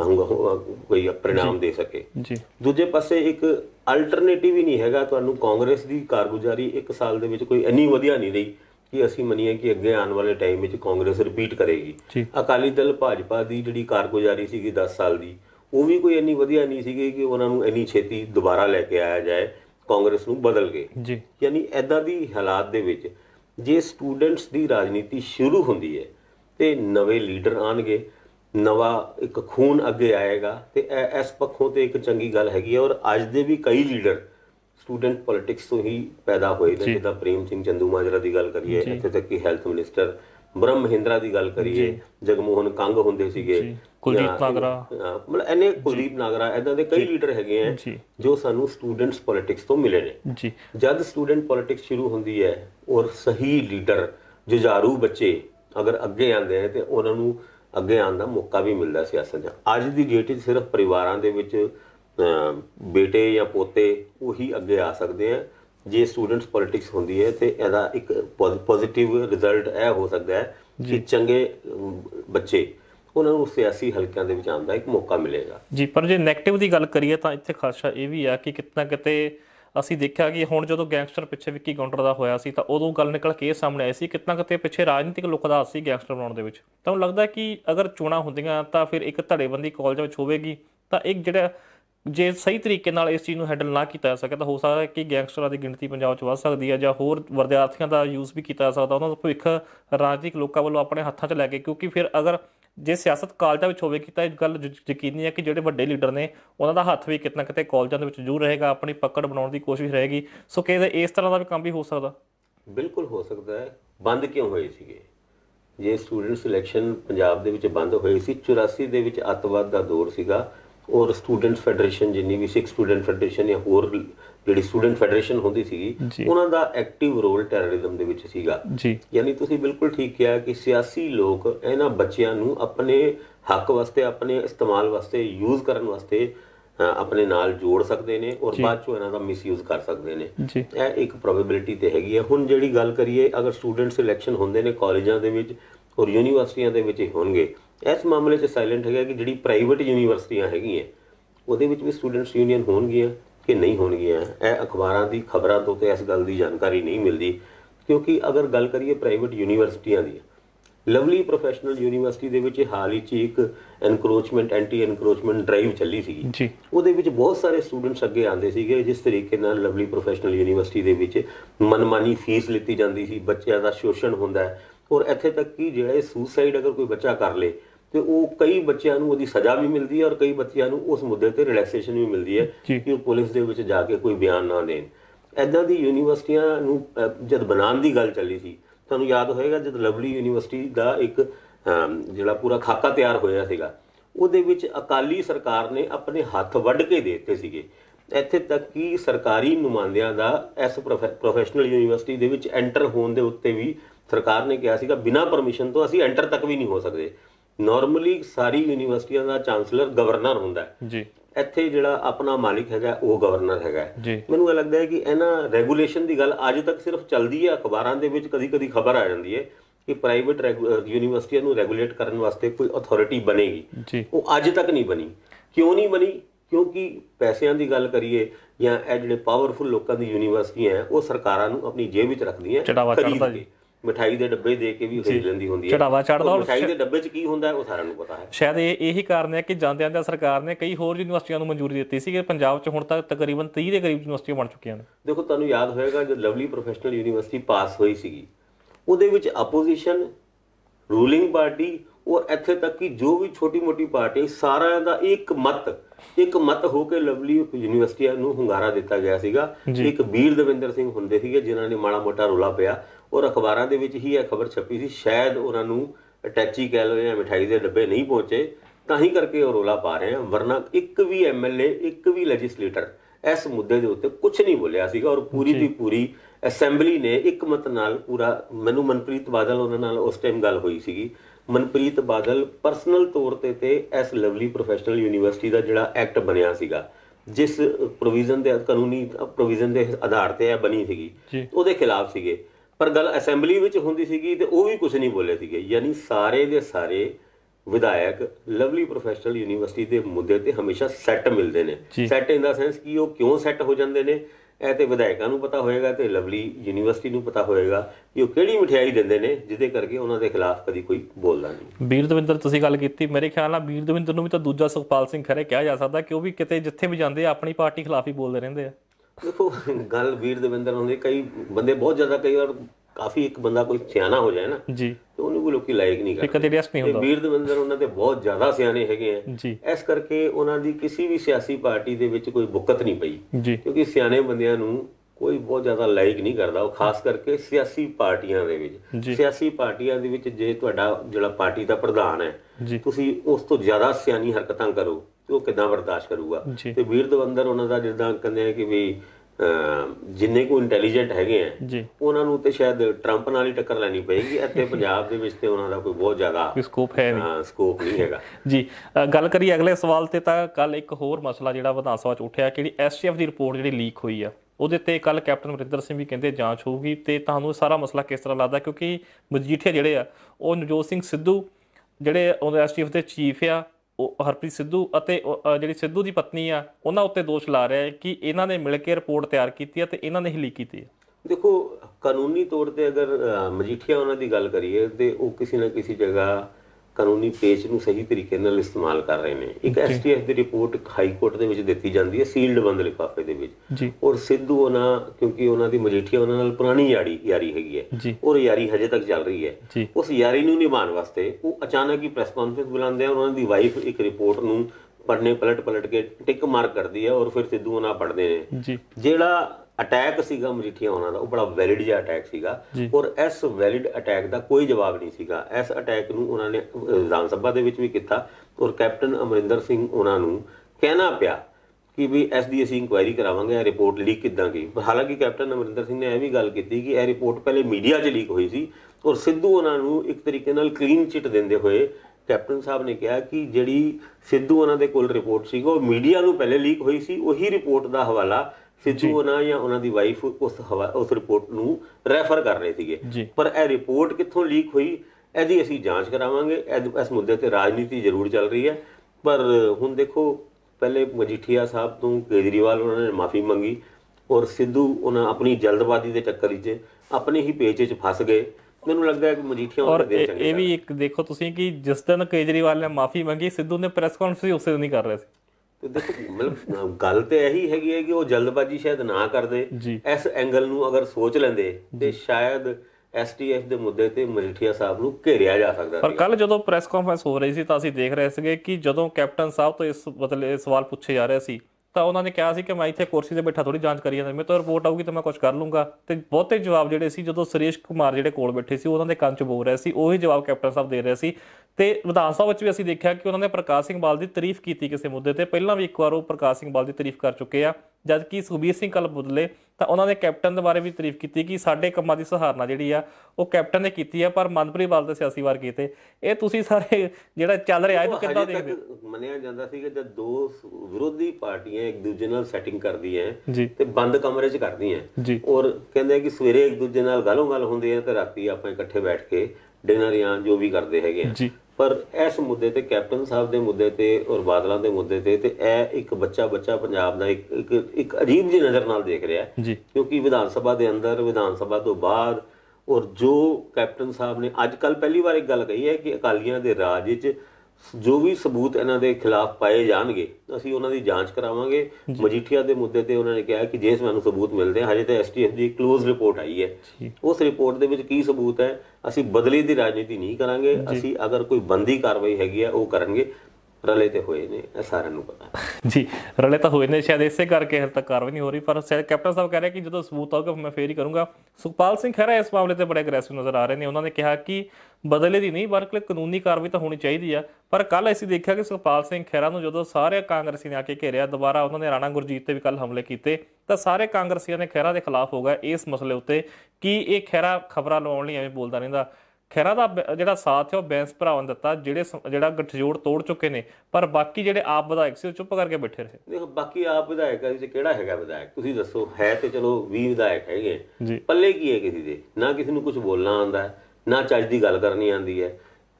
Speaker 2: ਹੰਗ- ਕੋਈ ਪਰਿਣਾਮ ਦੇ ਸਕੇ।
Speaker 1: ਜੀ।
Speaker 2: ਦੂਜੇ ਪਾਸੇ ਇੱਕ ਅਲਟਰਨੇਟਿਵ ਹੀ ਨਹੀਂ ਹੈਗਾ ਤੁਹਾਨੂੰ ਕਾਂਗਰਸ ਦੀ ਕਾਰਗੁਜ਼ਾਰੀ ਇੱਕ ਸਾਲ ਦੇ ਵਿੱਚ ਕੋਈ ਇੰਨੀ ਵਧੀਆ ਨਹੀਂ ਰਹੀ ਕਿ ਅਸੀਂ ਮੰਨੀਏ ਕਿ ਅੱਗੇ ਆਉਣ ਵਾਲੇ ਟਾਈਮ ਵਿੱਚ ਕਾਂਗਰਸ ਰਿਪੀਟ ਕਰੇਗੀ। ਅਕਾਲੀ ਦਲ ਭਾਜਪਾ ਦੀ ਜਿਹੜੀ ਕਾਰਗੁਜ਼ਾਰੀ ਸੀਗੀ 10 ਸਾਲ ਦੀ ਉਹ ਵੀ ਕੋਈ ਇੰਨੀ ਵਧੀਆ ਨਹੀਂ ਸੀਗੀ ਕਿ ਉਹਨਾਂ ਨੂੰ ਇੰਨੀ ਛੇਤੀ ਦੁਬਾਰਾ ਲੈ ਕੇ ਆਇਆ ਜਾਏ ਕਾਂਗਰਸ ਨੂੰ ਬਦਲ ਕੇ।
Speaker 1: ਜੀ।
Speaker 2: ਯਾਨੀ ਐਦਾਂ ਦੀ ਹਾਲਾਤ ਦੇ ਵਿੱਚ ਜੇ ਸਟੂਡੈਂਟਸ ਦੀ ਰਾਜਨੀਤੀ ਸ਼ੁਰੂ ਹੁੰਦੀ ਹੈ ਤੇ ਨਵੇਂ ਲੀਡਰ ਆਣਗੇ ਨਵਾਂ ਇੱਕ ਖੂਨ ਅੱਗੇ ਆਏਗਾ ਤੇ ਇਸ ਪੱਖੋਂ ਤੇ ਇੱਕ ਚੰਗੀ ਗੱਲ ਹੈਗੀ ਹੈ ਔਰ ਅੱਜ ਦੇ ਵੀ ਕਈ ਲੀਡਰ ਸਟੂਡੈਂਟ ਪੋਲਿਟਿਕਸ ਤੋਂ ਹੀ ਪੈਦਾ ਹੋਏ ਨੇ। ਜਿੱਦਾਂ ਪ੍ਰੇਮ ਸਿੰਘ ਚੰਦੂ ਮਾਜਰਾ ਦੀ ਗੱਲ ਕਰੀਏ ਇੱਥੇ ਤੱਕ ਕਿ ਹੈਲਥ ਮਿਨਿਸਟਰ ਬ੍ਰਹਮ ਮਹਿੰਦਰਾ ਦੀ ਗੱਲ ਕਰੀਏ ਜਗਮੋਹਨ ਕੰਗ ਹੁੰਦੇ ਸੀਗੇ
Speaker 1: ਕੁਲਦੀਪ ਨਾਗਰਾ।
Speaker 2: ਮਤਲਬ ਇਹਨੇ ਕੁਲਦੀਪ ਨਾਗਰਾ ਇਦਾਂ ਦੇ ਕਈ ਲੀਡਰ ਹੈਗੇ ਆ
Speaker 1: ਜੀ।
Speaker 2: ਸਾਨੂੰ ਸਟੂਡੈਂਟਸ ਪੋਲਿਟਿਕਸ ਤੋਂ ਮਿਲੇ ਨੇ।
Speaker 1: ਜੀ।
Speaker 2: ਜਦ ਸਟੂਡੈਂਟ ਪੋਲਿਟਿਕਸ ਸ਼ੁਰੂ ਹੁੰਦੀ ਹੈ ਔਰ ਸਹੀ ਲੀਡਰ ਜੁਝਾਰੂ ਬੱਚੇ ਅਗਰ ਅੱਗੇ ਆਉਂਦੇ ਨੇ ਤੇ ਉਹਨਾਂ ਨੂੰ ਅੱਗੇ ਆਉਣ ਦਾ ਮੌਕਾ ਵੀ ਮਿਲਦਾ ਸਿਆਸਤ 'ਚ ਅੱਜ ਦੀ ਡੇਟ 'ਚ ਸਿਰਫ ਪਰਿਵਾਰਾਂ ਦੇ ਵਿੱਚ ਬੇਟੇ ਜਾਂ ਪੋਤੇ ਉਹੀ ਅੱਗੇ ਆ ਸਕਦੇ ਆ। ਜੇ ਸਟੂਡੈਂਟਸ ਪੋਲਿਟਿਕਸ ਹੁੰਦੀ ਹੈ ਤੇ ਇਹਦਾ ਇੱਕ ਪੋਜ਼ਿਟਿਵ ਰਿਜ਼ਲਟ ਇਹ ਹੋ ਸਕਦਾ ਹੈ ਕਿ ਚੰਗੇ ਬੱਚੇ ਉਹਨਾਂ ਨੂੰ ਸਿਆਸੀ ਹਲਕਿਆਂ ਦੇ ਵਿੱਚ ਆਉਣ ਦਾ ਇੱਕ ਮੌਕਾ ਮਿਲੇਗਾ।
Speaker 1: ਜੀ ਪਰ ਜੇ 네ਗੇਟਿਵ ਦੀ ਗੱਲ ਕਰੀਏ ਤਾਂ ਇੱਥੇ ਖਾਸਾ ਇਹ ਵੀ ਆ ਕਿ ਕਿਤਨਾ ਕਿਤੇ ਅਸੀਂ ਦੇਖਿਆ ਕਿ ਹੁਣ ਜਦੋਂ ਗੈਂਗਸਟਰ ਪਿੱਛੇ ਵਿੱਕੀ ਕਾਊਂਟਰ ਦਾ ਹੋਇਆ ਸੀ ਤਾਂ ਉਦੋਂ ਗੱਲ ਨਿਕਲ ਕੇ ਇਹ ਸਾਹਮਣੇ ਆਈ ਸੀ ਕਿਤਨਾ ਕਿਤੇ ਪਿੱਛੇ ਰਾਜਨੀਤਿਕ ਲੁੱਕ ਦਾ ਸੀ ਗੈਂਗਸਟਰ ਬਣਾਉਣ ਦੇ ਵਿੱਚ। ਤਾਂ ਲੱਗਦਾ ਕਿ ਅਗਰ ਚੋਣਾਂ ਹੁੰਦੀਆਂ ਤਾਂ ਫਿਰ ਇੱਕ ਧੜੇਬੰਦੀ ਕਾਲਜਾਂ ਵਿੱਚ ਹੋਵੇਗੀ ਤਾਂ ਇੱਕ ਜਿਹੜਾ ਜੇ ਸਹੀ ਤਰੀਕੇ ਨਾਲ ਇਸ ਚੀਜ਼ ਨੂੰ ਹੈਂਡਲ ਨਾ ਕੀਤਾ ਜਾ ਸਕੇ ਤਾਂ ਹੋ ਸਕਦਾ ਹੈ ਕਿ ਗੈਂਗਸਟਰਾਂ ਦੀ ਗਿਣਤੀ ਪੰਜਾਬ 'ਚ ਵੱਧ ਸਕਦੀ ਹੈ ਜਾਂ ਹੋਰ ਵਿਦਿਆਰਥੀਆਂ ਦਾ ਯੂਜ਼ ਵੀ ਕੀਤਾ ਜਾ ਸਕਦਾ, ਉਹਨਾਂ ਦਾ ਭਵਿੱਖ ਰਾਜਨੀਤਿਕ ਲੋਕਾਂ ਵੱਲੋਂ ਆਪਣੇ ਹੱਥਾਂ 'ਚ ਲੈ ਕੇ, ਕਿਉਂਕਿ ਫਿਰ ਅਗਰ ਜੇ ਸਿਆਸਤ ਕਾਲਜਾਂ ਵਿੱਚ ਹੋਵੇਗੀ ਤਾਂ ਇਹ ਗੱਲ ਯਕੀਨੀ ਹੈ ਕਿ ਜਿਹੜੇ ਵੱਡੇ ਲੀਡਰ ਨੇ, ਉਹਨਾਂ ਦਾ ਹੱਥ ਵੀ ਕਿਤਨਾ ਕਿਤੇ ਕਾਲਜਾਂ ਦੇ ਵਿੱਚ ਜ਼ਰੂਰ ਰਹੇਗਾ, ਆਪਣੀ ਪਕੜ ਬਣਾਉਣ ਦੀ ਕੋਸ਼ਿਸ਼ ਰਹੇਗੀ। ਸੋ ਕਿ ਇਸ ਤਰ੍ਹਾਂ ਦਾ ਵੀ ਕੰਮ ਵੀ ਹੋ ਸਕਦਾ।
Speaker 2: ਬਿਲਕੁਲ ਹੋ ਸਕਦਾ ਹੈ। ਬੰਦ ਕਿਉਂ ਹੋਏ ਸੀਗੇ? ਜੇ ਸਟੂਡੈਂਟ ਸਿਲੈਕਸ਼ਨ ਪੰਜਾਬ ਦੇ ਵਿੱਚ ਬੰਦ ਹੋਏ ਸੀ 84 ਦੇ ਵਿੱਚ ਅੱਤਵਾਦ ਦਾ ਦੌਰ ਸੀਗਾ ਔਰ ਸਟੂਡੈਂਟਸ ਫੈਡਰੇਸ਼ਨ ਜਿੰਨੀ ਵੀ ਸਿੱਖ ਸਟੂਡੈਂਟ ਫੈਡਰੇਸ਼ਨ ਜਾਂ ਹੋਰ ਜਿਹੜੀ ਸਟੂਡੈਂਟ ਫੈਡਰੇਸ਼ਨ ਹੁੰਦੀ ਸੀਗੀ। ਉਹਨਾਂ ਦਾ ਐਕਟਿਵ ਰੋਲ ਟੈਰਰਿਜ਼ਮ ਦੇ ਵਿੱਚ ਸੀਗਾ।
Speaker 1: ਜੀ।
Speaker 2: ਯਾਨੀ ਤੁਸੀਂ ਬਿਲਕੁਲ ਠੀਕ ਕਿਹਾ ਕਿ ਸਿਆਸੀ ਲੋਕ ਇਹਨਾਂ ਬੱਚਿਆਂ ਨੂੰ ਆਪਣੇ ਹੱਕ ਵਾਸਤੇ ਆਪਣੇ ਇਸਤੇਮਾਲ ਵਾਸਤੇ ਯੂਜ਼ ਕਰਨ ਵਾਸਤੇ ਆਪਣੇ ਨਾਲ ਜੋੜ ਸਕਦੇ ਨੇ ਔਰ ਬਾਅਦ ਚੋਂ ਇਹਨਾਂ ਦਾ ਮਿਸਯੂਜ਼ ਕਰ ਸਕਦੇ ਨੇ। ਇਹ ਇੱਕ ਪ੍ਰੋਬੇਬਿਲਿਟੀ ਤੇ ਹੈਗੀ ਹੈ ਹੁਣ ਜਿਹੜੀ ਗੱਲ ਕਰੀਏ ਅਗਰ ਸਟੂਡੈਂਟ ਸਿਲੈਕਸ਼ਨ ਹੁੰਦੇ ਨੇ ਕਾਲਜਾਂ ਦੇ ਵਿੱਚ ਔਰ ਯੂਨੀਵਰਸਿਟੀਆਂ ਦੇ ਵਿੱਚ ਹੋਣਗੇ ਇਸ ਮਾਮਲੇ 'ਚ ਸਾਇਲੈਂਟ ਹੈਗਾ ਕਿ ਜਿਹੜੀ ਪ੍ਰਾਈਵੇਟ ਯੂਨੀਵਰਸਿਟੀਆਂ ਹੈਗੀਆਂ ਉਹਦੇ ਵਿੱਚ ਵੀ ਸਟੂਡੈਂਟਸ ਯੂਨੀਅਨ ਹੋਣਗੀਆਂ ਕਿ ਨਹੀਂ ਹੋਣਗੀਆਂ? ਇਹ ਅਖਬਾਰਾਂ ਦੀ ਖਬਰਾਂ ਤੋਂ ਤੇ ਇਸ ਗੱਲ ਦੀ ਜਾਣਕਾਰੀ ਨਹੀਂ ਮਿਲਦੀ। ਕਿਉਂਕਿ ਅਗਰ ਗੱਲ ਕਰੀਏ ਪ੍ਰਾਈਵੇਟ ਯੂਨੀਵਰਸਿਟੀਆਂ ਦੀ ਲਵਲੀ ਪ੍ਰੋਫੈਸ਼ਨਲ ਯੂਨੀਵਰਸਿਟੀ ਦੇ ਵਿੱਚ ਹਾਲ ਹੀ 'ਚ ਇੱਕ ਐਨਕਰੋਚਮੈਂਟ ਐਂਟੀ ਐਨਕਰੋਚਮੈਂਟ ਡਰਾਈਵ ਚੱਲੀ ਸੀਗੀ।
Speaker 1: ਜੀ।
Speaker 2: ਉਹਦੇ ਵਿੱਚ ਬਹੁਤ ਸਾਰੇ ਸਟੂਡੈਂਟਸ ਅੱਗੇ ਆਉਂਦੇ ਸੀਗੇ ਜਿਸ ਤਰੀਕੇ ਨਾਲ ਲਵਲੀ ਪ੍ਰੋਫੈਸ਼ਨਲ ਯੂਨੀਵਰਸਿਟੀ ਦੇ ਵਿੱਚ ਮਨਮਾਨੀ ਫੀਸ ਲਿੱਤੀ ਜਾਂਦੀ ਸੀ। ਬੱਚਿਆਂ ਦਾ ਸ਼ੋਸ਼ਣ ਹੁੰਦਾ ਹੈ। ਔਰ ਇੱਥੇ ਤੱਕ ਕਿ ਜਿਹੜਾ ਸੁਸਾਈਡ ਅਗਰ ਕੋਈ ਬੱਚਾ ਕਰ ਲੇ ਤੇ ਉਹ ਕਈ ਬੱਚਿਆਂ ਨੂੰ ਉਹਦੀ ਸਜ਼ਾ ਵੀ ਮਿਲਦੀ ਹੈ ਔਰ ਕਈ ਬੱਚਿਆਂ ਨੂੰ ਉਸ ਮੁੱਦੇ ਤੇ ਰਿਲੈਕਸੇਸ਼ਨ ਵੀ ਮਿਲਦੀ ਹੈ। ਕਿ ਉਹ ਪੁਲਿਸ ਦੇ ਵਿੱਚ ਜਾ ਕੇ ਕੋਈ ਬਿਆਨ ਨਾ ਦੇਣ ਐਦਾਂ ਦੀ ਯੂਨੀਵਰਸਿਟੀਆਂ ਨੂੰ ਜਦ ਬਣਾਉਣ ਦੀ ਗੱਲ ਚੱਲੀ ਸੀ ਤੁਹਾਨੂੰ ਯਾਦ ਹੋਏਗਾ ਜਦ ਲਵਲੀ ਯੂਨੀਵਰਸਿਟੀ ਦਾ ਇੱਕ ਜਿਹੜਾ ਪੂਰਾ ਖਾਕਾ ਤਿਆਰ ਹੋਇਆ ਸੀਗਾ ਉਹਦੇ ਵਿੱਚ ਅਕਾਲੀ ਸਰਕਾਰ ਨੇ ਆਪਣੇ ਹੱਥ ਵੱਢ ਕੇ ਦੇ ਦਿੱਤੇ ਸੀਗੇ ਇੱਥੇ ਤੱਕ ਕਿ ਸਰਕਾਰੀ ਨੁਮਾਇੰਦਿਆਂ ਦਾ ਇਸ ਪ੍ਰੋਫੈਸ਼ਨਲ ਯੂਨੀਵਰਸਿਟੀ ਦੇ ਵਿੱਚ ਐਂਟਰ ਹੋਣ ਦੇ ਉੱਤੇ ਵੀ ਸਰਕਾਰ ਨੇ ਕਿਹਾ ਸੀਗਾ ਬਿਨਾਂ ਪਰਮਿਸ਼ਨ ਤੋਂ ਅਸੀਂ ਐਂਟਰ ਤੱਕ ਵੀ ਨਹੀਂ ਹੋ ਸਕਦੇ। ਨਾਰਮਲੀ ਸਾਰੀ ਯੂਨੀਵਰਸਿਟੀਆਂ ਦਾ ਚਾਂਸਲਰ ਗਵਰਨਰ ਹੁੰਦਾ ਹੈ।
Speaker 1: ਜੀ।
Speaker 2: ਇੱਥੇ ਜਿਹੜਾ ਆਪਣਾ ਮਾਲਿਕ ਹੈਗਾ ਉਹ ਗਵਰਨਰ ਹੈਗਾ ਮੈਨੂੰ ਇਹ ਲੱਗਦਾ ਹੈ ਕਿ ਇਹਨਾਂ ਰੈਗੂਲੇਸ਼ਨ ਦੀ ਗੱਲ ਅੱਜ ਤੱਕ ਸਿਰਫ ਚੱਲਦੀ ਹੈ ਅਖਬਾਰਾਂ ਦੇ ਵਿੱਚ ਕਦੀ-ਕਦੀ ਖਬਰ ਆ ਜਾਂਦੀ ਹੈ ਕਿ ਪ੍ਰਾਈਵੇਟ ਯੂਨੀਵਰਸਿਟੀਆਂ ਨੂੰ ਰੈਗੂਲੇਟ ਕਰਨ ਵਾਸਤੇ ਕੋਈ ਅਥਾਰਟੀ ਬਣੇਗੀ। ਉਹ ਅੱਜ ਤੱਕ ਨਹੀਂ ਬਣੀ। ਕਿਉਂ ਨਹੀਂ ਬਣੀ? ਕਿਉਂਕਿ ਪੈਸਿਆਂ ਦੀ ਗੱਲ ਕਰੀਏ ਜਾਂ ਇਹ ਜਿਹੜੇ ਪਾਵਰਫੁਲ ਲੋਕਾਂ ਦੀ ਯੂਨੀਵਰਸਿਟੀਆਂ ਹੈ ਉਹ ਸਰਕਾਰਾਂ ਨੂੰ ਆਪਣੀ ਜੇਬ ਵਿੱਚ ਰੱਖਦੀਆਂ ਖਰੀਦ ਕੇ।
Speaker 1: ਜੀ।
Speaker 2: ਮਿਠਾਈ ਦੇ ਡੱਬੇ ਦੇ ਕੇ ਵੀ ਖਰੀਦ ਲੈਂਦੀ ਹੁੰਦੀ ਹੈ।
Speaker 1: ਚੜਾਵਾ ਚੜ੍ਹਦਾ
Speaker 2: ਔਰ ਮਿਠਾਈ ਦੇ ਡੱਬੇ 'ਚ ਕੀ ਹੁੰਦਾ ਉਹ ਸਾਰਿਆਂ ਨੂੰ ਪਤਾ ਹੈ।
Speaker 1: ਸ਼ਾਇਦ ਇਹ ਇਹੀ ਕਾਰਨ ਹੈ ਕਿ ਜਾਂਦਿਆਂ ਜਾਂਦਿਆਂ ਸਰਕਾਰ ਨੇ ਕਈ ਹੋਰ ਯੂਨੀਵਰਸਿਟੀਆਂ ਨੂੰ ਮਨਜ਼ੂਰੀ ਦਿੱਤੀ ਸੀ ਕਿ ਪੰਜਾਬ 'ਚ ਹੁਣ ਤੱਕ ਤਕਰੀਬਨ 30 ਦੇ ਕਰੀਬ ਯੂਨੀਵਰਸਿਟੀਆਂ ਬਣ ਚੁੱਕੀਆਂ ਨੇ।
Speaker 2: ਦੇਖੋ ਤੁਹਾਨੂੰ ਯਾਦ ਹੋਏਗਾ ਜਦ ਲਵਲੀ ਪ੍ਰੋਫੈਸ਼ਨਲ ਯੂਨੀਵਰਸਿਟੀ ਪਾਸ ਹੋਈ ਸੀਗੀ ਉਹਦੇ ਵਿੱਚ ਆਪੋਜੀਸ਼ਨ ਰੂਲਿੰਗ ਪਾਰਟੀ ਔਰ ਇੱਥੇ ਤੱਕ ਕਿ ਜੋ ਵੀ ਛੋਟੀ-ਮੋਟੀ ਪਾਰਟੀ ਸਾਰਿਆਂ ਦਾ ਇੱਕ ਮਤ ਇੱਕ ਮਤ ਹੋ ਕੇ ਲਵਲੀ ਯੂਨੀਵਰਸਿਟੀਆਂ ਨੂੰ ਹੁੰਗਾਰਾ ਦਿੱਤਾ ਗਿਆ ਸੀਗਾ। ਇੱਕ ਵੀਰ ਦਵਿੰਦਰ ਸਿੰਘ ਹੁੰਦੇ ਸੀਗੇ ਜਿਨ੍ਹਾਂ ਨੇ ਮਾੜਾ ਮੋਟਾ ਰੋਲਾ ਪਿਆ। ਔਰ ਅਖਬਾਰਾਂ ਦੇ ਵਿੱਚ ਹੀ ਇਹ ਖਬਰ ਛਪੀ ਸੀ ਸ਼ਾਇਦ ਉਹਨਾਂ ਨੂੰ ਅਟੈਚੀ ਕਹਿ ਲਓ ਜਾਂ ਮਿਠਾਈ ਦੇ ਡੱਬੇ ਨਹੀਂ ਪਹੁੰਚੇ ਤਾਂ ਹੀ ਕਰਕੇ ਉਹ ਰੋਲਾ ਪਾ ਰਹੇ ਆ ਵਰਨਾ ਇੱਕ ਵੀ ਐਮਐਲਏ ਇੱਕ ਵੀ ਲੈਜਿਸਲੇਟਰ ਇਸ ਮੁੱਦੇ ਦੇ ਉੱਤੇ ਕੁਝ ਨਹੀਂ ਬੋਲਿਆ ਸੀਗਾ। ਔਰ ਪੂਰੀ ਦੀ ਪੂਰੀ ਅਸੈਂਬਲੀ ਨੇ ਇੱਕ ਮਤ ਨਾਲ ਪੂਰਾ ਮੈਨੂੰ ਮਨਪ੍ਰੀਤ ਬਾਦਲ ਉਹਨਾਂ ਨਾਲ ਉਸ ਟਾਈਮ ਗੱਲ ਹੋਈ ਸੀਗੀ। ਮਨਪ੍ਰੀਤ ਬਾਦਲ ਪਰਸਨਲ ਤੌਰ ਤੇ ਤੇ ਇਸ ਲਵਲੀ ਪ੍ਰੋਫੈਸ਼ਨਲ ਯੂਨੀਵਰਸਿਟੀ ਦਾ ਜਿਹੜਾ ਐਕਟ ਬਣਿਆ ਸੀਗਾ ਜਿਸ ਪ੍ਰੋਵੀਜ਼ਨ ਦੇ ਕਾਨੂੰਨੀ ਪ੍ਰੋਵੀਜ਼ਨ ਦੇ ਆਧਾਰ ਤੇ ਇਹ ਬਣੀ ਸੀਗੀ ਉਹਦੇ ਖਿਲਾਫ ਸੀਗੇ। ਪਰ ਗੱਲ ਅਸੈਂਬਲੀ ਵਿੱਚ ਹੁੰਦੀ ਸੀਗੀ ਤੇ ਉਹ ਵੀ ਕੁਝ ਨਹੀਂ ਬੋਲੇ ਸੀਗੇ। ਯਾਨੀ ਸਾਰੇ ਦੇ ਸਾਰੇ ਵਿਧਾਇਕ ਲਵਲੀ ਪ੍ਰੋਫੈਸ਼ਨਲ ਯੂਨੀਵਰਸਿਟੀ ਦੇ ਮੁੱਦੇ ਤੇ ਹਮੇਸ਼ਾ ਸੈੱਟ ਮਿਲਦੇ ਨੇ। ਸੈੱਟ ਇਨ ਦਾ ਸੈਂਸ ਕਿ ਉਹ ਕਿਉਂ ਸੈੱਟ ਹੋ ਜਾਂਦੇ ਨੇ? ਇਹ ਤੇ ਵਿਧਾਇਕਾਂ ਨੂੰ ਪਤਾ ਹੋਏਗਾ ਤੇ ਲਵਲੀ ਯੂਨੀਵਰਸਿਟੀ ਨੂੰ ਪਤਾ ਹੋਏਗਾ ਕਿ ਉਹ ਕਿਹੜੀ ਮਠਿਆਈ ਦਿੰਦੇ ਨੇ ਜਿਹਦੇ ਕਰਕੇ ਉਹਨਾਂ ਦੇ ਖਿਲਾਫ ਕਦੀ ਕੋਈ ਬੋਲਦਾ ਨਹੀਂ।
Speaker 1: ਵੀਰ ਦਵਿੰਦਰ ਤੁਸੀਂ ਗੱਲ ਕੀਤੀ। ਮੇਰੇ ਖਿਆਲ ਨਾਲ ਵੀਰ ਦਵਿੰਦਰ ਨੂੰ ਵੀ ਤਾਂ ਦੂਜਾ ਸੁਖਪਾਲ ਸਿੰਘ ਖਰੇ ਕਿਹਾ ਜਾ ਸਕਦਾ ਕਿ ਉਹ ਵੀ ਕਿਤੇ ਜਿੱਥੇ ਵੀ ਜਾਂਦੇ ਆ ਆਪਣੀ ਪਾਰਟੀ ਖਿਲਾਫ ਹੀ ਬੋਲਦੇ ਰਹਿੰਦੇ ਆ।
Speaker 2: ਦੇਖੋ ਗੱਲ ਵੀਰ ਦਵਿੰਦਰ ਹੁੰਦੀ ਕਈ ਬੰਦੇ ਬਹੁਤ ਜ਼ਿਆਦਾ ਕਈ ਵਾਰ ਕਾਫੀ ਇੱਕ ਬੰਦਾ ਕੋਈ ਸਿਆਣਾ ਹੋ ਜਾਏ ਨਾ
Speaker 1: ਜੀ।
Speaker 2: ਤੇ ਉਹਨੂੰ ਕੋਈ ਲੋਕੀ ਲਾਇਕ ਨਹੀਂ ਕਰਦੇ।
Speaker 1: ਕਦੇ ਰਿਸਕ ਨਹੀਂ ਹੁੰਦਾ।
Speaker 2: ਵੀਰ ਦਵਿੰਦਰ ਉਹਨਾਂ ਦੇ ਬਹੁਤ ਜ਼ਿਆਦਾ ਸਿਆਣੇ ਹੈਗੇ ਆ।
Speaker 1: ਜੀ।
Speaker 2: ਇਸ ਕਰਕੇ ਉਹਨਾਂ ਦੀ ਕਿਸੇ ਵੀ ਸਿਆਸੀ ਪਾਰਟੀ ਦੇ ਵਿੱਚ ਕੋਈ ਬੁੱਕਤ ਨਹੀਂ ਪਈ। ਕਿਉਂਕਿ ਸਿਆਣੇ ਬੰਦਿਆਂ ਨੂੰ ਕੋਈ ਬਹੁਤ ਜ਼ਿਆਦਾ ਲਾਇਕ ਨਹੀਂ ਕਰਦਾ। ਉਹ ਖਾਸ ਕਰਕੇ ਸਿਆਸੀ ਪਾਰਟੀਆਂ ਦੇ। ਵਿੱਚ। ਸਿਆਸੀ ਪਾਰਟੀਆਂ ਦੇ ਵਿੱਚ ਜੇ ਤੁਹਾਡਾ ਜਿਹੜਾ ਪਾਰਟੀ ਦਾ ਪ੍ਰਧਾਨ ਹੈ ਤੁਸੀਂ ਉਸ ਤੋਂ ਜ਼ਿਆਦਾ ਸਿਆਣੀ ਹਰਕਤਾਂ ਕਰੋ ਤੇ ਉਹ ਕਿੱਦਾਂ ਬਰਦਾਸ਼ਤ ਕਰੂਗਾ। ਤੇ ਵੀਰ ਦਵੰਦਰ ਉਹਨਾਂ ਦਾ ਜਿੱਦਾਂ ਕਹਿੰਦੇ ਆ ਕਿ ਵੀ ਜਿੰਨੇ ਕੋ ਇੰਟੈਲੀਜੈਂਟ ਹੈਗੇ ਆ ਉਹਨਾਂ ਨੂੰ ਤੇ ਸ਼ਾਇਦ ਟਰੰਪ ਨਾਲ ਹੀ ਟੱਕਰ ਲੈਣੀ ਪਏਗੀ ਅਤੇ (laughs) ਪੰਜਾਬ ਦੇ ਵਿੱਚ ਤੇ ਉਹਨਾਂ ਦਾ ਕੋਈ ਬਹੁਤ ਜ਼ਿਆਦਾ
Speaker 1: ਸਕੋਪ ਹੈ ਨਹੀਂ।
Speaker 2: ਸਕੋਪ ਨਹੀਂ ਹੈਗਾ।
Speaker 1: ਜੀ ਗੱਲ ਕਰੀਏ ਅਗਲੇ ਸਵਾਲ ਤੇ ਤਾਂ ਕੱਲ ਇੱਕ ਹੋਰ ਮਸਲਾ ਜਿਹੜਾ ਵਿਧਾਨ ਸਭਾ ਚ ਉੱਠਿਆ ਕਿ ਜਿਹੜੀ ਐਸਟੀਐਫ ਦੀ ਰਿਪੋਰਟ ਜਿਹੜੀ ਲੀਕ ਹੋਈ ਆ ਉਹਦੇ ਤੇ ਕੱਲ ਕੈਪਟਨ ਅਮਰਿੰਦਰ ਸਿੰਘ ਵੀ ਕਹਿੰਦੇ ਜਾਂਚ ਹੋਊਗੀ ਤੇ ਤੁਹਾਨੂੰ ਸਾਰਾ ਮਸਲਾ ਕਿਸ ਤਰ੍ਹਾਂ ਲੱਗਦਾ? ਕਿਉਂਕਿ ਮਜੀਠੀਆ ਜਿਹੜੇ ਆ ਉਹ ਨਵਜੋਤ ਸਿੰਘ ਸਿੱਧੂ ਜਿਹੜੇ ਉਹ ਐਸਟੀਐਫ ਦੇ ਚੀਫ ਆ ਉਹ ਹਰਪ੍ਰੀਤ ਸਿੱਧੂ ਅਤੇ ਜਿਹੜੀ ਸਿੱਧੂ ਦੀ ਪਤਨੀ ਆ, ਉਹਨਾਂ ਉੱਤੇ ਦੋਸ਼ ਲਾ ਰਿਹਾ ਹੈ ਕਿ ਇਹਨਾਂ ਨੇ ਮਿਲ ਕੇ ਰਿਪੋਰਟ ਤਿਆਰ ਕੀਤੀ ਹੈ ਤੇ ਇਹਨਾਂ ਨੇ ਹੀ ਲੀਕ ਕੀਤੀ ਹੈ।
Speaker 2: ਦੇਖੋ, ਕਾਨੂੰਨੀ ਤੌਰ ਤੇ ਅਗਰ ਮਜੀਠੀਆ ਉਹਨਾਂ ਦੀ ਗੱਲ ਕਰੀਏ ਤੇ ਉਹ ਕਿਸੇ ਨਾ ਕਿਸੇ ਜਗ੍ਹਾ ਕਾਨੂੰਨੀ ਪੇਚ ਨੂੰ ਸਹੀ ਤਰੀਕੇ ਨਾਲ ਇਸਤੇਮਾਲ ਕਰ ਰਹੇ ਨੇ। ਇੱਕ ਐਸਟੀਐਫ ਦੀ ਰਿਪੋਰਟ ਹਾਈ ਕੋਰਟ ਦੇ ਵਿੱਚ ਦਿੱਤੀ ਜਾਂਦੀ ਹੈ ਸੀਲਡ ਬੰਦ ਲਿਫਾਫੇ ਦੇ ਵਿੱਚ। ਔਰ ਸਿੱਧੂ ਉਹਨਾਂ ਕਿਉਂਕਿ ਉਹਨਾਂ ਦੀ ਮਜੀਠੀਆ ਉਹਨਾਂ ਨਾਲ ਪੁਰਾਣੀ ਯਾਰੀ ਯਾਰੀ ਹੈਗੀ ਹੈ। ਔਰ ਯਾਰੀ ਹਜੇ ਤੱਕ ਚੱਲ ਰਹੀ ਹੈ। ਉਸ ਯਾਰੀ ਨੂੰ ਨਿਭਾਉਣ ਵਾਸਤੇ ਉਹ ਅਚਾਨਕ ਹੀ ਪ੍ਰੈਸ ਕਾਨਫਰੰਸ ਬੁਲਾਉਂਦੇ ਆ ਉਹਨਾਂ ਦੀ ਵਾਈਫ ਇੱਕ ਰਿਪੋਰਟ ਨੂੰ ਪੜਨੇ ਪਲਟ ਪਲਟ ਕੇ ਟਿਕ ਮਾਰਕ ਕਰਦੀ ਹੈ ਔਰ ਫਿਰ ਸਿੱਧੂ ਉਹਨਾਂ ਪੜਦੇ ਨੇ। ਜਿਹੜਾ ਅਟੈਕ ਸੀਗਾ ਮਜੀਠੀਆ ਉਹਨਾਂ ਦਾ ਉਹ ਬੜਾ ਵੈਲਿਡ ਜਿਹਾ ਅਟੈਕ ਸੀਗਾ। ਔਰ ਇਸ ਵੈਲਿਡ ਅਟੈਕ ਦਾ ਕੋਈ ਜਵਾਬ ਨਹੀਂ ਸੀਗਾ ਇਸ ਅਟੈਕ ਨੂੰ ਉਹਨਾਂ ਨੇ ਵਿਧਾਨ ਸਭਾ ਦੇ ਵਿੱਚ ਵੀ ਕੀਤਾ ਔਰ ਕੈਪਟਨ ਅਮਰਿੰਦਰ ਸਿੰਘ ਉਹਨਾਂ ਨੂੰ ਕਹਿਣਾ ਪਿਆ ਕਿ ਵੀ ਦੀ ਅਸੀਂ ਇਨਕੁਆਇਰੀ ਕਰਾਵਾਂਗੇ ਇਹ ਰਿਪੋਰਟ ਲੀਕ ਕਿੱਦਾਂ ਗਈ ਹਾਲਾਂਕਿ ਕੈਪਟਨ ਅਮਰਿੰਦਰ ਸਿੰਘ ਨੇ ਇਹ ਵੀ ਗੱਲ ਕੀਤੀ ਕਿ ਇਹ ਰਿਪੋਰਟ ਪਹਿਲੇ ਮੀਡੀਆ 'ਚ ਲੀਕ ਹੋਈ ਸੀ ਔਰ ਸਿੱਧੂ ਉਹਨਾਂ ਨੂੰ ਇੱਕ ਤਰੀਕੇ ਨਾਲ ਕਲੀਨ ਚਿੱਟ ਦਿੰਦੇ ਹੋਏ ਕੈਪਟਨ ਸਾਹਿਬ ਨੇ ਕਿਹਾ ਕਿ ਜਿਹੜੀ ਸਿੱਧੂ ਉਹਨਾਂ ਦੇ ਕੋਲ ਰਿਪੋਰਟ ਸੀ ਉਹ ਮੀਡੀਆ ਨੂੰ ਪਹਿਲੇ ਲੀਕ ਹੋਈ ਸੀ ਉਹੀ ਰਿਪੋਰਟ ਦਾ ਹਵਾਲਾ ਸਿੱਧੂ ਉਹਨਾਂ ਜਾਂ। ਉਹਨਾਂ ਦੀ ਵਾਈਫ ਉਸ ਉਸ ਰਿਪੋਰਟ ਨੂੰ ਰੈਫਰ ਕਰ ਰਹੇ ਸੀਗੇ। ਪਰ ਇਹ ਰਿਪੋਰਟ ਕਿੱਥੋਂ ਲੀਕ ਹੋਈ ਇਹਦੀ ਅਸੀਂ ਜਾਂਚ ਕਰਾਵਾਂਗੇ। ਇਸ ਮੁੱਦੇ ਤੇ ਰਾਜਨੀਤੀ ਜ਼ਰੂਰ ਚੱਲ ਰਹੀ ਹੈ। ਪਰ ਹੁਣ ਦੇਖੋ ਪਹਿਲੇ ਮਜੀਠੀਆ ਸਾਹਿਬ ਤੋਂ ਕੇਜਰੀਵਾਲ ਉਹਨਾਂ ਨੇ ਮਾਫੀ ਮੰਗੀ ਔਰ ਸਿੱਧੂ ਉਹਨਾਂ ਆਪਣੀ ਜਲਦਬਾਜ਼ੀ ਦੇ ਚੱਕਰ ਵਿੱਚ ਆਪਣੇ ਹੀ ਪੇਚ 'ਚ ਫਸ ਗਏ। ਮੈਨੂੰ ਲੱਗਦਾ ਹੈ ਕਿ ਮਜੀਠੀਆ ਉਹਨਾਂ ਦੇ ਚੰਗੇ
Speaker 1: ਇਹ ਵੀ ਇੱਕ ਦੇਖੋ ਤੁਸੀਂ ਕਿ ਜਿਸ ਦਿਨ ਕੇਜਰੀਵਾਲ ਨੇ ਮਾਫੀ ਮੰਗੀ ਸਿੱਧੂ ਨੇ ਪ੍ਰੈਸ ਕਾਨਫਰੰਸ ਉਸੇ ਦਿਨ ਹੀ ਕਰ ਰਿਹਾ ਸੀ।
Speaker 2: ਦੇਖੋ ਮਤਲਬ ਗੱਲ ਤੇ ਇਹੀ ਹੈਗੀ ਹੈ ਕਿ ਉਹ ਜਲਦਬਾਜ਼ੀ ਸ਼ਾਇਦ ਨਾ ਕਰਦੇ। ਇਸ ਐਂਗਲ ਨੂੰ ਅਗਰ ਸੋਚ ਲੈਂਦੇ ਤੇ ਸ਼ਾਇਦ ਐਸਟੀਐਫ ਦੇ ਮੁੱਦੇ ਤੇ ਮਜੀਠੀਆ ਸਾਹਿਬ ਨੂੰ ਘੇਰਿਆ ਜਾ ਸਕਦਾ
Speaker 1: ਪਰ ਕੱਲ ਜਦੋਂ ਪ੍ਰੈਸ ਕਾਨਫਰੰਸ ਹੋ ਰਹੀ ਸੀ ਤਾਂ ਅਸੀਂ ਦੇਖ ਰਹੇ ਸੀਗੇ ਕਿ ਜਦੋਂ ਕੈਪਟਨ ਸਾਹਿਬ ਤੋਂ ਇਸ ਮਤਲਬ ਇਹ ਸਵਾਲ ਪੁੱਛੇ ਜਾ ਰਹੇ ਸੀ ਤਾਂ ਉਹਨਾਂ ਨੇ ਕਿਹਾ ਸੀ ਕਿ ਮੈਂ ਇੱਥੇ ਕੁਰਸੀ ਤੇ ਬੈਠਾ ਥੋੜੀ ਜਾਂਚ ਕਰੀ ਜਾਂਦਾ। ਮੇਰੇ ਤੋਂ ਰਿਪੋਰਟ ਆਊਗੀ ਤਾਂ ਮੈਂ ਕੁਝ ਕਰ ਲੂੰਗਾ। ਤੇ ਬਹੁਤੇ ਜਵਾਬ ਜਿਹੜੇ ਸੀ ਜਦੋਂ ਸੁਰੇਸ਼ ਕੁਮਾਰ ਜਿਹੜੇ ਕੋਲ ਬੈਠੇ ਸੀ ਉਹਨਾਂ ਦੇ ਕੰਨ 'ਚ ਬੋਲ ਰਹੇ ਸੀ। ਉਹੀ ਜਵਾਬ ਕੈਪਟਨ ਸਾਹਿਬ ਦੇ ਰਹੇ ਸੀ। ਤੇ ਵਿਧਾਨ ਸਭਾ ਵਿੱਚ ਵੀ ਅਸੀਂ ਦੇਖਿਆ ਕਿ ਉਹਨਾਂ ਨੇ ਪ੍ਰਕਾਸ਼ ਸਿੰਘ ਬਾਲ ਦੀ ਤਾਰੀਫ ਕੀਤੀ ਕਿਸੇ ਮੁੱਦੇ ਤੇ। ਪਹਿਲਾਂ ਵੀ ਇੱਕ ਵਾਰ ਉਹ ਪ੍ਰਕਾਸ਼ ਸਿੰਘ ਬਾਲ ਦੀ ਤਾਰੀਫ ਕਰ ਚੁੱਕੇ ਆ। ਜਦ ਕਿ ਸੁਖਬੀਰ ਸਿੰਘ ਕੱਲ ਬਦਲੇ ਤਾਂ ਉਹਨਾਂ ਨੇ ਕੈਪਟਨ ਦੇ ਬਾਰੇ ਵੀ ਤਾਰੀਫ ਕੀਤੀ ਕਿ ਸਾਡੇ ਕੰਮਾਂ ਦੀ ਸਹਾਰਨਾ ਜਿਹੜੀ ਆ ਉਹ ਕੈਪਟਨ ਨੇ ਕੀਤੀ ਆ ਪਰ ਮਨਪ੍ਰੀਤ ਬਾਲ ਦੇ ਸਿਆਸੀ ਵਾਰ ਕੀਤੇ। ਇਹ ਤੁਸੀਂ ਸਾਰੇ ਜਿਹੜਾ ਚੱਲ ਰਿਹਾ ਇਹਨੂੰ ਕਿੱਦਾਂ ਦੇਖਦੇ
Speaker 2: ਮੰਨਿਆ ਜਾਂਦਾ ਸੀ ਕਿ ਜਦ ਦੋ ਵਿਰੋਧੀ ਪਾਰਟੀਆਂ ਇੱਕ ਦੂਜੇ ਨਾਲ ਸੈਟਿੰਗ ਕਰਦੀਆਂ ਤੇ ਬੰਦ ਕਮਰੇ 'ਚ ਕਰਦੀਆਂ ਔਰ ਕਹਿੰਦੇ ਕਿ ਸਵੇਰੇ ਇੱਕ ਦੂਜੇ ਨਾਲ ਗਾਲੋਂ ਗੱਲ ਹੁੰਦੀ ਹੈ ਤੇ ਰਾਤੀ ਆਪਾਂ ਇਕੱਠੇ ਬੈਠ ਕੇ ਡਿਨਰ ਜਾਂ ਜੋ ਵੀ ਕਰਦੇ ਹੈਗੇ ਆ। ਪਰ ਇਸ ਮੁੱਦੇ ਤੇ ਕੈਪਟਨ ਸਾਹਿਬ ਦੇ ਮੁੱਦੇ ਤੇ ਔਰ ਬਾਦਲਾਂ ਦੇ ਮੁੱਦੇ ਤੇ ਤੇ ਇਹ ਇੱਕ ਬੱਚਾ ਬੱਚਾ ਪੰਜਾਬ ਦਾ ਇੱਕ ਇੱਕ ਇੱਕ ਅਜੀਬ ਜਿਹੀ ਨਜ਼ਰ ਨਾਲ ਦੇਖ ਰਿਹਾ ਹੈ। ਕਿਉਂਕਿ ਵਿਧਾਨ ਸਭਾ ਦੇ ਅੰਦਰ ਵਿਧਾਨ ਸਭਾ ਤੋਂ ਬਾਅਦ ਔਰ ਜੋ ਕੈਪਟਨ ਸਾਹਿਬ ਨੇ ਅੱਜ ਕੱਲ ਪਹਿਲੀ ਵਾਰ ਇੱਕ ਗੱਲ ਕਹੀ ਹੈ ਕਿ ਅਕਾਲੀਆਂ ਦੇ ਰਾਜ ਵਿੱਚ ਜੋ ਵੀ ਸਬੂਤ ਇਹਨਾਂ ਦੇ ਖਿਲਾਫ ਪਾਏ ਜਾਣਗੇ ਅਸੀਂ ਉਹਨਾਂ ਦੀ ਜਾਂਚ ਕਰਾਵਾਂਗੇ। ਮਜੀਠੀਆ ਦੇ ਮੁੱਦੇ ਤੇ ਉਹਨਾਂ ਨੇ ਕਿਹਾ ਕਿ ਜੇ ਸਾਨੂੰ ਸਬੂਤ ਮਿਲਦੇ ਆ ਹਜੇ ਤਾਂ ਐਸਟੀਐਫ ਦੀ ਕਲੋਜ਼ ਰਿਪੋਰਟ ਆਈ ਹੈ। ਉਸ ਰਿਪੋਰਟ ਦੇ ਵਿੱਚ ਕੀ ਸਬੂਤ ਹੈ? ਅਸੀਂ ਬਦਲੀ ਦੀ ਰਾਜਨੀਤੀ ਨਹੀਂ ਕਰਾਂਗੇ। ਅਸੀਂ ਅਗਰ ਕੋਈ ਬੰਦੀ ਕਾਰਵਾਈ ਹੈਗੀ ਹੈ ਉਹ ਕਰਨਗੇ। ਰਲੇ ਤੇ ਹੋਏ ਨੇ, ਇਹ ਸਾਰਿਆਂ ਨੂੰ ਪਤਾ।
Speaker 1: ਜੀ, ਰਲੇ ਤਾਂ ਹੋਏ ਨੇ, ਸ਼ਾਇਦ ਇਸੇ ਕਰਕੇ ਹਲ ਤੱਕ ਕਾਰਵਾਈ ਨਹੀਂ ਹੋ ਰਹੀ, ਪਰ ਸ਼ਾਇਦ ਕੈਪਟਨ ਸਾਹਿਬ ਕਹਿ ਰਹੇ ਕਿ ਜਦੋਂ ਸਬੂਤ ਆਊਗਾ ਮੈਂ ਫੇਰ ਹੀ ਕਰੂੰਗਾ। ਸੁਖਪਾਲ ਸਿੰਘ ਖਹਿਰਾ ਇਸ ਮਾਮਲੇ ਤੇ ਬੜੇ ਅਗਰੈਸਿਵ ਨਜ਼ਰ ਆ ਰਹੇ ਨੇ। ਉਹਨਾਂ ਨੇ ਕਿਹਾ ਕਿ ਬਦਲੇ ਦੀ ਨਹੀਂ, ਬਲਕਿ ਕਾਨੂੰਨੀ ਕਾਰਵਾਈ ਤਾਂ ਹੋਣੀ ਚਾਹੀਦੀ ਆ। ਪਰ ਕੱਲ ਅਸੀਂ ਦੇਖਿਆ ਕਿ ਸੁਖਪਾਲ ਸਿੰਘ ਖਹਿਰਾ ਨੂੰ ਜਦੋਂ ਸਾਰੇ ਕਾਂਗਰਸੀ ਨੇ ਆ ਕੇ ਘੇਰਿਆ, ਦੁਬਾਰਾ ਉਹਨਾਂ ਨੇ ਰਾਣਾ ਗੁਰਜੀਤ ਤੇ ਵੀ ਕੱਲ ਹਮਲੇ ਕੀਤੇ, ਤਾਂ ਸਾਰੇ ਕਾਂਗਰਸੀਆਂ ਨੇ ਖਹਿਰਾ ਦੇ ਖਿਲਾਫ ਹੋ ਗਏ ਇਸ ਮਸਲੇ ਉੱਤੇ। ਕਿ ਇਹ ਖਹਿਰਾ ਖਬਰਾਂ ਲਵਾਉਣ ਲਈ ਐਵੇਂ ਬੋਲਦਾ ਰਹਿੰਦਾ? ਖੈਰਾ ਦਾ ਜਿਹੜਾ ਸਾਥ ਹੈ ਉਹ ਬੈਂਸ ਭਰਾਵਾਂ ਨੇ ਦਿੱਤਾ ਜਿਹੜੇ ਜਿਹੜਾ ਗੱਠਜੋੜ ਤੋੜ ਚੁੱਕੇ ਨੇ ਪਰ ਬਾਕੀ ਜਿਹੜੇ ਆਪ ਵਿਧਾਇਕ ਸੀ ਉਹ ਚੁੱਪ ਕਰਕੇ ਬੈਠੇ ਰਹੇ।
Speaker 2: ਦੇਖੋ ਬਾਕੀ ਆਪ ਵਿਧਾਇਕ ਆ ਜੀ ਕਿਹੜਾ ਹੈਗਾ ਵਿਧਾਇਕ? ਤੁਸੀਂ ਦੱਸੋ ਹੈ ਤੇ ਚਲੋ 20 ਵਿਧਾਇਕ ਹੈਗੇ। ਪੱਲੇ ਕੀ ਹੈ ਕਿਸੇ ਦੇ? ਨਾ ਕਿਸੇ ਨੂੰ ਕੁਝ ਬੋਲਣਾ ਆਉਂਦਾ ਨਾ ਚੱਜ ਦੀ ਗੱਲ ਕਰਨੀ ਆਉਂਦੀ ਹੈ।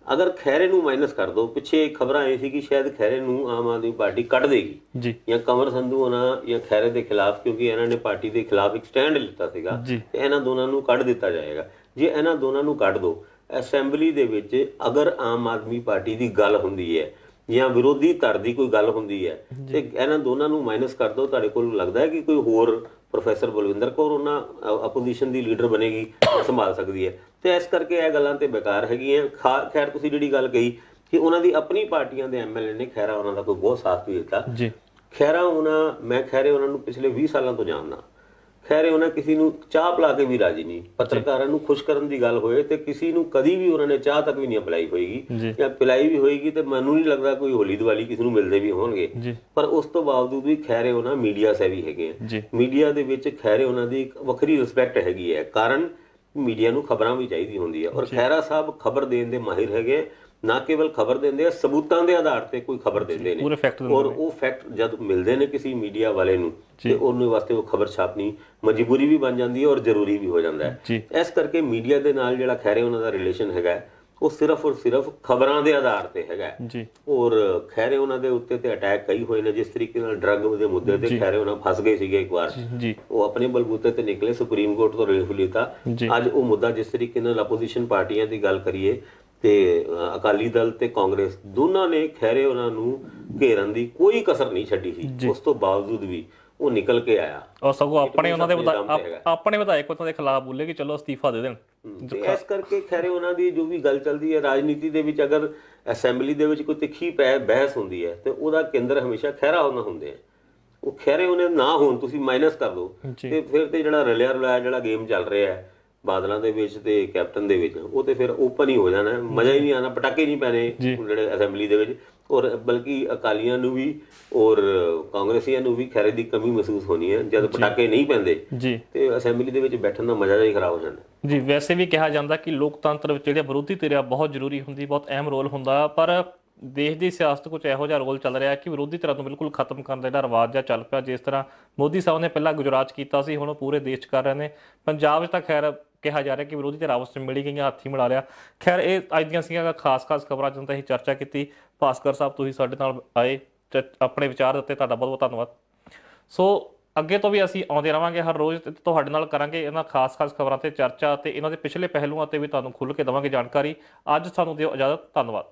Speaker 2: ਅਗਰ ਖੈਰੇ ਨੂੰ ਮਾਈਨਸ ਕਰ ਦੋ ਪਿੱਛੇ ਖਬਰਾਂ ਆਈ ਸੀ ਕਿ ਸ਼ਾਇਦ ਖੈਰੇ ਨੂੰ ਆਮ ਆਦਮੀ ਪਾਰਟੀ ਕੱਢ ਦੇਗੀ।
Speaker 1: ਜੀ।
Speaker 2: ਕਮਰ ਸੰਧੂ ਹੋਣਾ ਜਾਂ ਖੈਰੇ ਦੇ ਖਿਲਾਫ ਕਿਉਂਕਿ ਇਹਨਾਂ ਨੇ ਪਾਰਟੀ ਦੇ ਖਿਲਾਫ ਇੱਕ ਸਟੈਂਡ ਲਿੱਤਾ ਸੀਗਾ ਤੇ ਇਹਨਾਂ ਦੋਨਾਂ ਨੂੰ ਕੱਢ ਦਿੱਤਾ ਜਾਏਗਾ। ਜੇ ਇਹਨਾਂ ਦੋਨਾਂ ਨੂੰ ਕੱਢ ਦੋ ਅਸੈਂਬਲੀ ਦੇ ਵਿੱਚ ਅਗਰ ਆਮ ਆਦਮੀ ਪਾਰਟੀ ਦੀ ਗੱਲ ਹੁੰਦੀ ਹੈ ਜਾਂ ਵਿਰੋਧੀ ਧਿਰ ਦੀ ਕੋਈ ਗੱਲ ਹੁੰਦੀ ਹੈ ਤੇ ਇਹਨਾਂ ਦੋਨਾਂ ਨੂੰ ਮਾਈਨਸ ਕਰ ਦੋ ਤੁਹਾਡੇ ਕੋਲ ਲੱਗਦਾ ਹੈ ਕਿ ਕੋਈ ਹੋਰ ਪ੍ਰੋਫੈਸਰ ਬਲਵਿੰਦਰ ਕੌਰ ਉਹਨਾਂ ਆਪੋਜੀਸ਼ਨ ਦੀ ਲੀਡਰ ਬਣੇਗੀ ਸੰਭਾਲ ਸਕਦੀ ਹੈ। ਤੇ ਇਸ ਕਰਕੇ ਇਹ ਗੱਲਾਂ ਤੇ ਬੇਕਾਰ ਹੈਗੀਆਂ। ਖੈਰ ਤੁਸੀਂ ਜਿਹੜੀ ਗੱਲ ਕਹੀ ਕਿ ਉਹਨਾਂ ਦੀ ਆਪਣੀ ਪਾਰਟੀਆਂ ਦੇ ਐਮਐਲਏ ਨੇ ਖੈਰਾ ਉਹਨਾਂ ਦਾ ਕੋਈ ਬਹੁਤ ਸਾਥ ਵੀ ਦਿੱਤਾ।
Speaker 1: ਜੀ।
Speaker 2: ਖੈਰਾ ਉਹਨਾਂ ਮੈਂ ਖੈਰੇ ਉਹਨਾਂ ਨੂੰ ਪਿਛਲੇ 20 ਸਾਲਾਂ ਤੋਂ ਜਾਣਦਾ। ਖੈਰੇ ਉਹਨਾਂ ਕਿਸੇ ਨੂੰ ਚਾਹ ਪਿਲਾ ਕੇ ਵੀ ਰਾਜੀ ਨਹੀਂ। ਪੱਤਰਕਾਰਾਂ ਨੂੰ ਖੁਸ਼ ਕਰਨ ਦੀ ਗੱਲ ਹੋਏ ਤੇ ਕਿਸੇ ਨੂੰ ਕਦੀ ਵੀ ਉਹਨਾਂ ਨੇ ਚਾਹ ਤੱਕ ਵੀ ਨਹੀਂ ਪਿਲਾਈ ਹੋਏਗੀ।
Speaker 1: ਜੀ।
Speaker 2: ਪਿਲਾਈ ਵੀ ਹੋਏਗੀ ਤੇ ਮੈਨੂੰ ਨਹੀਂ ਲੱਗਦਾ ਕੋਈ ਹੋਲੀ ਦੀਵਾਲੀ ਕਿਸੇ ਨੂੰ ਮਿਲਦੇ ਵੀ ਹੋਣਗੇ। ਪਰ ਉਸ ਤੋਂ ਬਾਵਜੂਦ ਵੀ ਖੈਰੇ ਉਹਨਾਂ ਮੀਡੀਆ ਸੇਵੀ ਹੈਗੇ ਆ। ਮੀਡੀਆ ਦੇ ਵਿੱਚ ਖੈਰੇ ਉਹਨਾਂ ਦੀ ਇੱਕ ਵੱਖਰੀ ਰਿਸਪੈਕਟ ਹੈਗੀ ਹੈ। ਕਾਰਨ ਮੀਡੀਆ ਨੂੰ ਖਬਰਾਂ ਵੀ ਚਾਹੀਦੀ ਹੁੰਦੀ ਹੈ। ਔਰ ਖੈਰਾ ਸਾਹਿਬ ਖਬਰ ਦੇਣ ਦੇ ਮਾਹਿਰ ਹੈਗੇ। ਨਾ ਕੇਵਲ ਖਬਰ ਦਿੰਦੇ ਆ ਸਬੂਤਾਂ ਦੇ ਆਧਾਰ ਤੇ ਕੋਈ ਖਬਰ ਦਿੰਦੇ ਨੇ। ਔਰ ਉਹ ਫੈਕਟ ਜਦ ਮਿਲਦੇ ਨੇ ਕਿਸੇ ਮੀਡੀਆ ਵਾਲੇ ਨੂੰ ਤੇ ਉਹਨੂੰ ਵਾਸਤੇ ਉਹ ਖਬਰ ਛਾਪਣੀ ਮਜਬੂਰੀ ਵੀ ਬਣ ਜਾਂਦੀ ਹੈ ਔਰ ਜ਼ਰੂਰੀ ਵੀ ਹੋ ਜਾਂਦਾ ਹੈ। ਇਸ ਕਰਕੇ ਮੀਡੀਆ ਦੇ ਨਾਲ ਜਿਹੜਾ ਖੈਰੇ ਉਹਨਾਂ ਦਾ ਰਿਲੇਸ਼ਨ ਹੈਗਾ ਉਹ ਸਿਰਫ ਔਰ ਸਿਰਫ ਖਬਰਾਂ ਦੇ ਆਧਾਰ ਤੇ ਹੈਗਾ।
Speaker 1: ਜੀ।
Speaker 2: ਔਰ ਖੈਰੇ ਉਹਨਾਂ ਦੇ ਉੱਤੇ ਤੇ ਅਟੈਕ ਕਈ ਹੋਏ ਨੇ ਜਿਸ ਤਰੀਕੇ ਨਾਲ ਡਰੱਗ ਦੇ ਮੁੱਦੇ ਤੇ ਖੈਰੇ ਉਹਨਾਂ ਫਸ ਗਏ ਸੀਗੇ ਇੱਕ ਵਾਰ।
Speaker 1: ਜੀ
Speaker 2: ਉਹ ਆਪਣੇ ਬਲਬੂਤੇ ਤੇ ਨਿਕਲੇ ਸੁਪਰੀਮ ਕੋਰਟ ਤੋਂ ਰਿਲੀਫ ਲਿੱਤਾ। ਅੱਜ ਉਹ ਮੁੱਦਾ ਜਿਸ ਤਰੀਕੇ ਨਾਲ ਆਪੋਜੀਸ਼ਨ ਪਾਰਟੀਆਂ ਦੀ ਗੱਲ ਕਰੀਏ ਤੇ ਅਕਾਲੀ ਦਲ ਤੇ ਕਾਂਗਰਸ ਦੋਨਾਂ ਨੇ ਖੈਰੇ ਉਹਨਾਂ ਨੂੰ ਘੇਰਨ ਦੀ ਕੋਈ ਕਸਰ ਨਹੀਂ ਛੱਡੀ ਸੀ। ਉਸ ਤੋਂ ਬਾਵਜੂਦ ਵੀ ਉਹ ਨਿਕਲ ਕੇ ਆਇਆ।
Speaker 1: ਔਰ ਸਗੋਂ ਆਪਣੇ ਉਹਨਾਂ ਦੇ
Speaker 2: ਆਪਣੇ
Speaker 1: ਵਿਧਾਇਕ ਉਹਨਾਂ ਦੇ ਖਿਲਾਫ ਬੋਲੇ ਕਿ ਚਲੋ ਅਸਤੀਫਾ ਦੇ ਦੇਣ।
Speaker 2: ਇਸ ਕਰਕੇ ਖੈਰੇ ਉਹਨਾਂ ਦੀ ਜੋ ਵੀ ਗੱਲ ਚੱਲਦੀ ਹੈ ਰਾਜਨੀਤੀ ਦੇ ਵਿੱਚ ਅਗਰ ਅਸੈਂਬਲੀ ਦੇ ਵਿੱਚ ਕੋਈ ਤਿੱਖੀ ਪੈ ਬਹਿਸ ਹੁੰਦੀ ਹੈ ਤੇ ਉਹਦਾ ਕੇਂਦਰ ਹਮੇਸ਼ਾ ਖੈਰਾ ਉਹਨਾਂ ਹੁੰਦੇ ਆ। ਉਹ ਖੈਰੇ ਉਹਨੇ ਨਾ ਹੋਣ ਤੁਸੀਂ ਮਾਈਨਸ ਕਰ ਦਿਓ। ਤੇ ਫਿਰ ਤੇ ਜਿਹੜਾ ਰਲਿਆ ਰਲਾਇਆ ਜਿਹੜਾ ਗੇਮ ਚੱਲ ਰਿਹਾ ਹੈ ਬਾਦਲਾਂ ਦੇ ਵਿੱਚ ਤੇ ਕੈਪਟਨ ਦੇ ਵਿੱਚ ਉਹ ਤੇ ਫਿਰ ਓਪਨ ਹੀ ਹੋ ਜਾਣਾ। ਮਜ਼ਾ ਹੀ ਨਹੀਂ ਆਣਾ ਪਟਾਕੇ ਨਹੀਂ ਪੈਣੇ ਜਿਹੜੇ ਅਸੈਂਬਲੀ ਦੇ ਵਿੱਚ। ਔਰ ਬਲਕਿ ਅਕਾਲੀਆਂ ਨੂੰ ਵੀ ਔਰ ਕਾਂਗਰਸੀਆਂ ਨੂੰ ਵੀ ਖੈਰੇ ਦੀ ਕਮੀ ਮਹਿਸੂਸ ਹੋਣੀ ਹੈ ਜਦ ਪਟਾਕੇ ਨਹੀਂ ਪੈਂਦੇ
Speaker 1: ਜੀ।
Speaker 2: ਤੇ ਅਸੈਂਬਲੀ ਦੇ ਵਿੱਚ ਬੈਠਣ ਦਾ ਮਜ਼ਾ ਹੀ ਖਰਾਬ ਹੋ ਜਾਂਦਾ।
Speaker 1: ਜੀ ਵੈਸੇ ਵੀ ਕਿਹਾ ਜਾਂਦਾ ਕਿ ਲੋਕਤੰਤਰ ਵਿੱਚ ਜਿਹੜੇ ਵਿਰੋਧੀ ਧਿਰ ਬਹੁਤ ਜ਼ਰੂਰੀ ਹੁੰਦੀ ਬਹੁਤ ਅਹਿਮ ਰੋਲ ਹੁੰਦਾ ਪਰ ਦੇਸ਼ ਦੀ ਸਿਆਸਤ ਕੁਝ ਇਹੋ ਜਿਹਾ ਰੋਲ ਚੱਲ ਰਿਹਾ ਕਿ ਵਿਰੋਧੀ ਧਿਰਾਂ ਨੂੰ ਬਿਲਕੁਲ ਖਤਮ ਕਰਨ ਦਾ ਜਿਹੜਾ ਰਿਵਾਜ ਜਿਹਾ ਚੱਲ ਪਿਆ ਜਿਸ ਤਰ੍ਹਾਂ ਮੋਦੀ ਸਾਹਿਬ ਨੇ ਪਹਿਲਾਂ ਗੁਜਰਾਤ ਕੀਤਾ ਸੀ ਹੁਣ ਉਹ ਪੂਰੇ ਦੇਸ਼ 'ਚ ਕਰ ਰਹੇ ਨੇ। ਪੰਜਾਬ 'ਚ ਤਾਂ ਖੈਰ ਕਿਹਾ ਜਾ ਰਿਹਾ ਕਿ ਵਿਰੋਧੀ ਧਿਰ ਆਪਸ ਵਿੱਚ ਮਿਲੀ ਗਈਆਂ, ਹੱਥੀ ਮਿਲਾ ਲਿਆ। ਖੈਰ, ਇਹ ਅੱਜ ਦੀਆਂ ਸੀਗੀਆਂ ਖਾਸ-ਖਾਸ ਖਬਰਾਂ ਜਿਨ੍ਹਾਂ ਤੇ ਅਸੀਂ ਚਰਚਾ ਕੀਤੀ। ਭਾਸਕਰ ਸਾਹਿਬ, ਤੁਸੀਂ ਸਾਡੇ ਨਾਲ ਆਏ ਤੇ ਆਪਣੇ ਵਿਚਾਰ ਦਿੱਤੇ, ਤੁਹਾਡਾ ਬਹੁਤ-ਬਹੁਤ ਧੰਨਵਾਦ। ਸੋ, ਅੱਗੇ ਤੋਂ ਵੀ ਅਸੀਂ ਆਉਂਦੇ ਰਵਾਂਗੇ ਹਰ ਰੋਜ਼ ਤੁਹਾਡੇ ਨਾਲ ਕਰਾਂਗੇ ਇਹਨਾਂ ਖਾਸ-ਖਾਸ ਖਬਰਾਂ ਤੇ ਚਰਚਾ ਤੇ ਇਹਨਾਂ ਦੇ ਪਿਛਲੇ ਪਹਿਲੂਆਂ ਤੇ ਵੀ ਤੁਹਾਨੂੰ ਖੁੱਲ੍ਹ ਕੇ ਦਵਾਂਗੇ ਜਾਣਕਾਰੀ। ਅੱਜ ਸਾਨੂੰ ਦਿਓ ਇਜਾਜ਼ਤ, ਧੰਨਵਾਦ।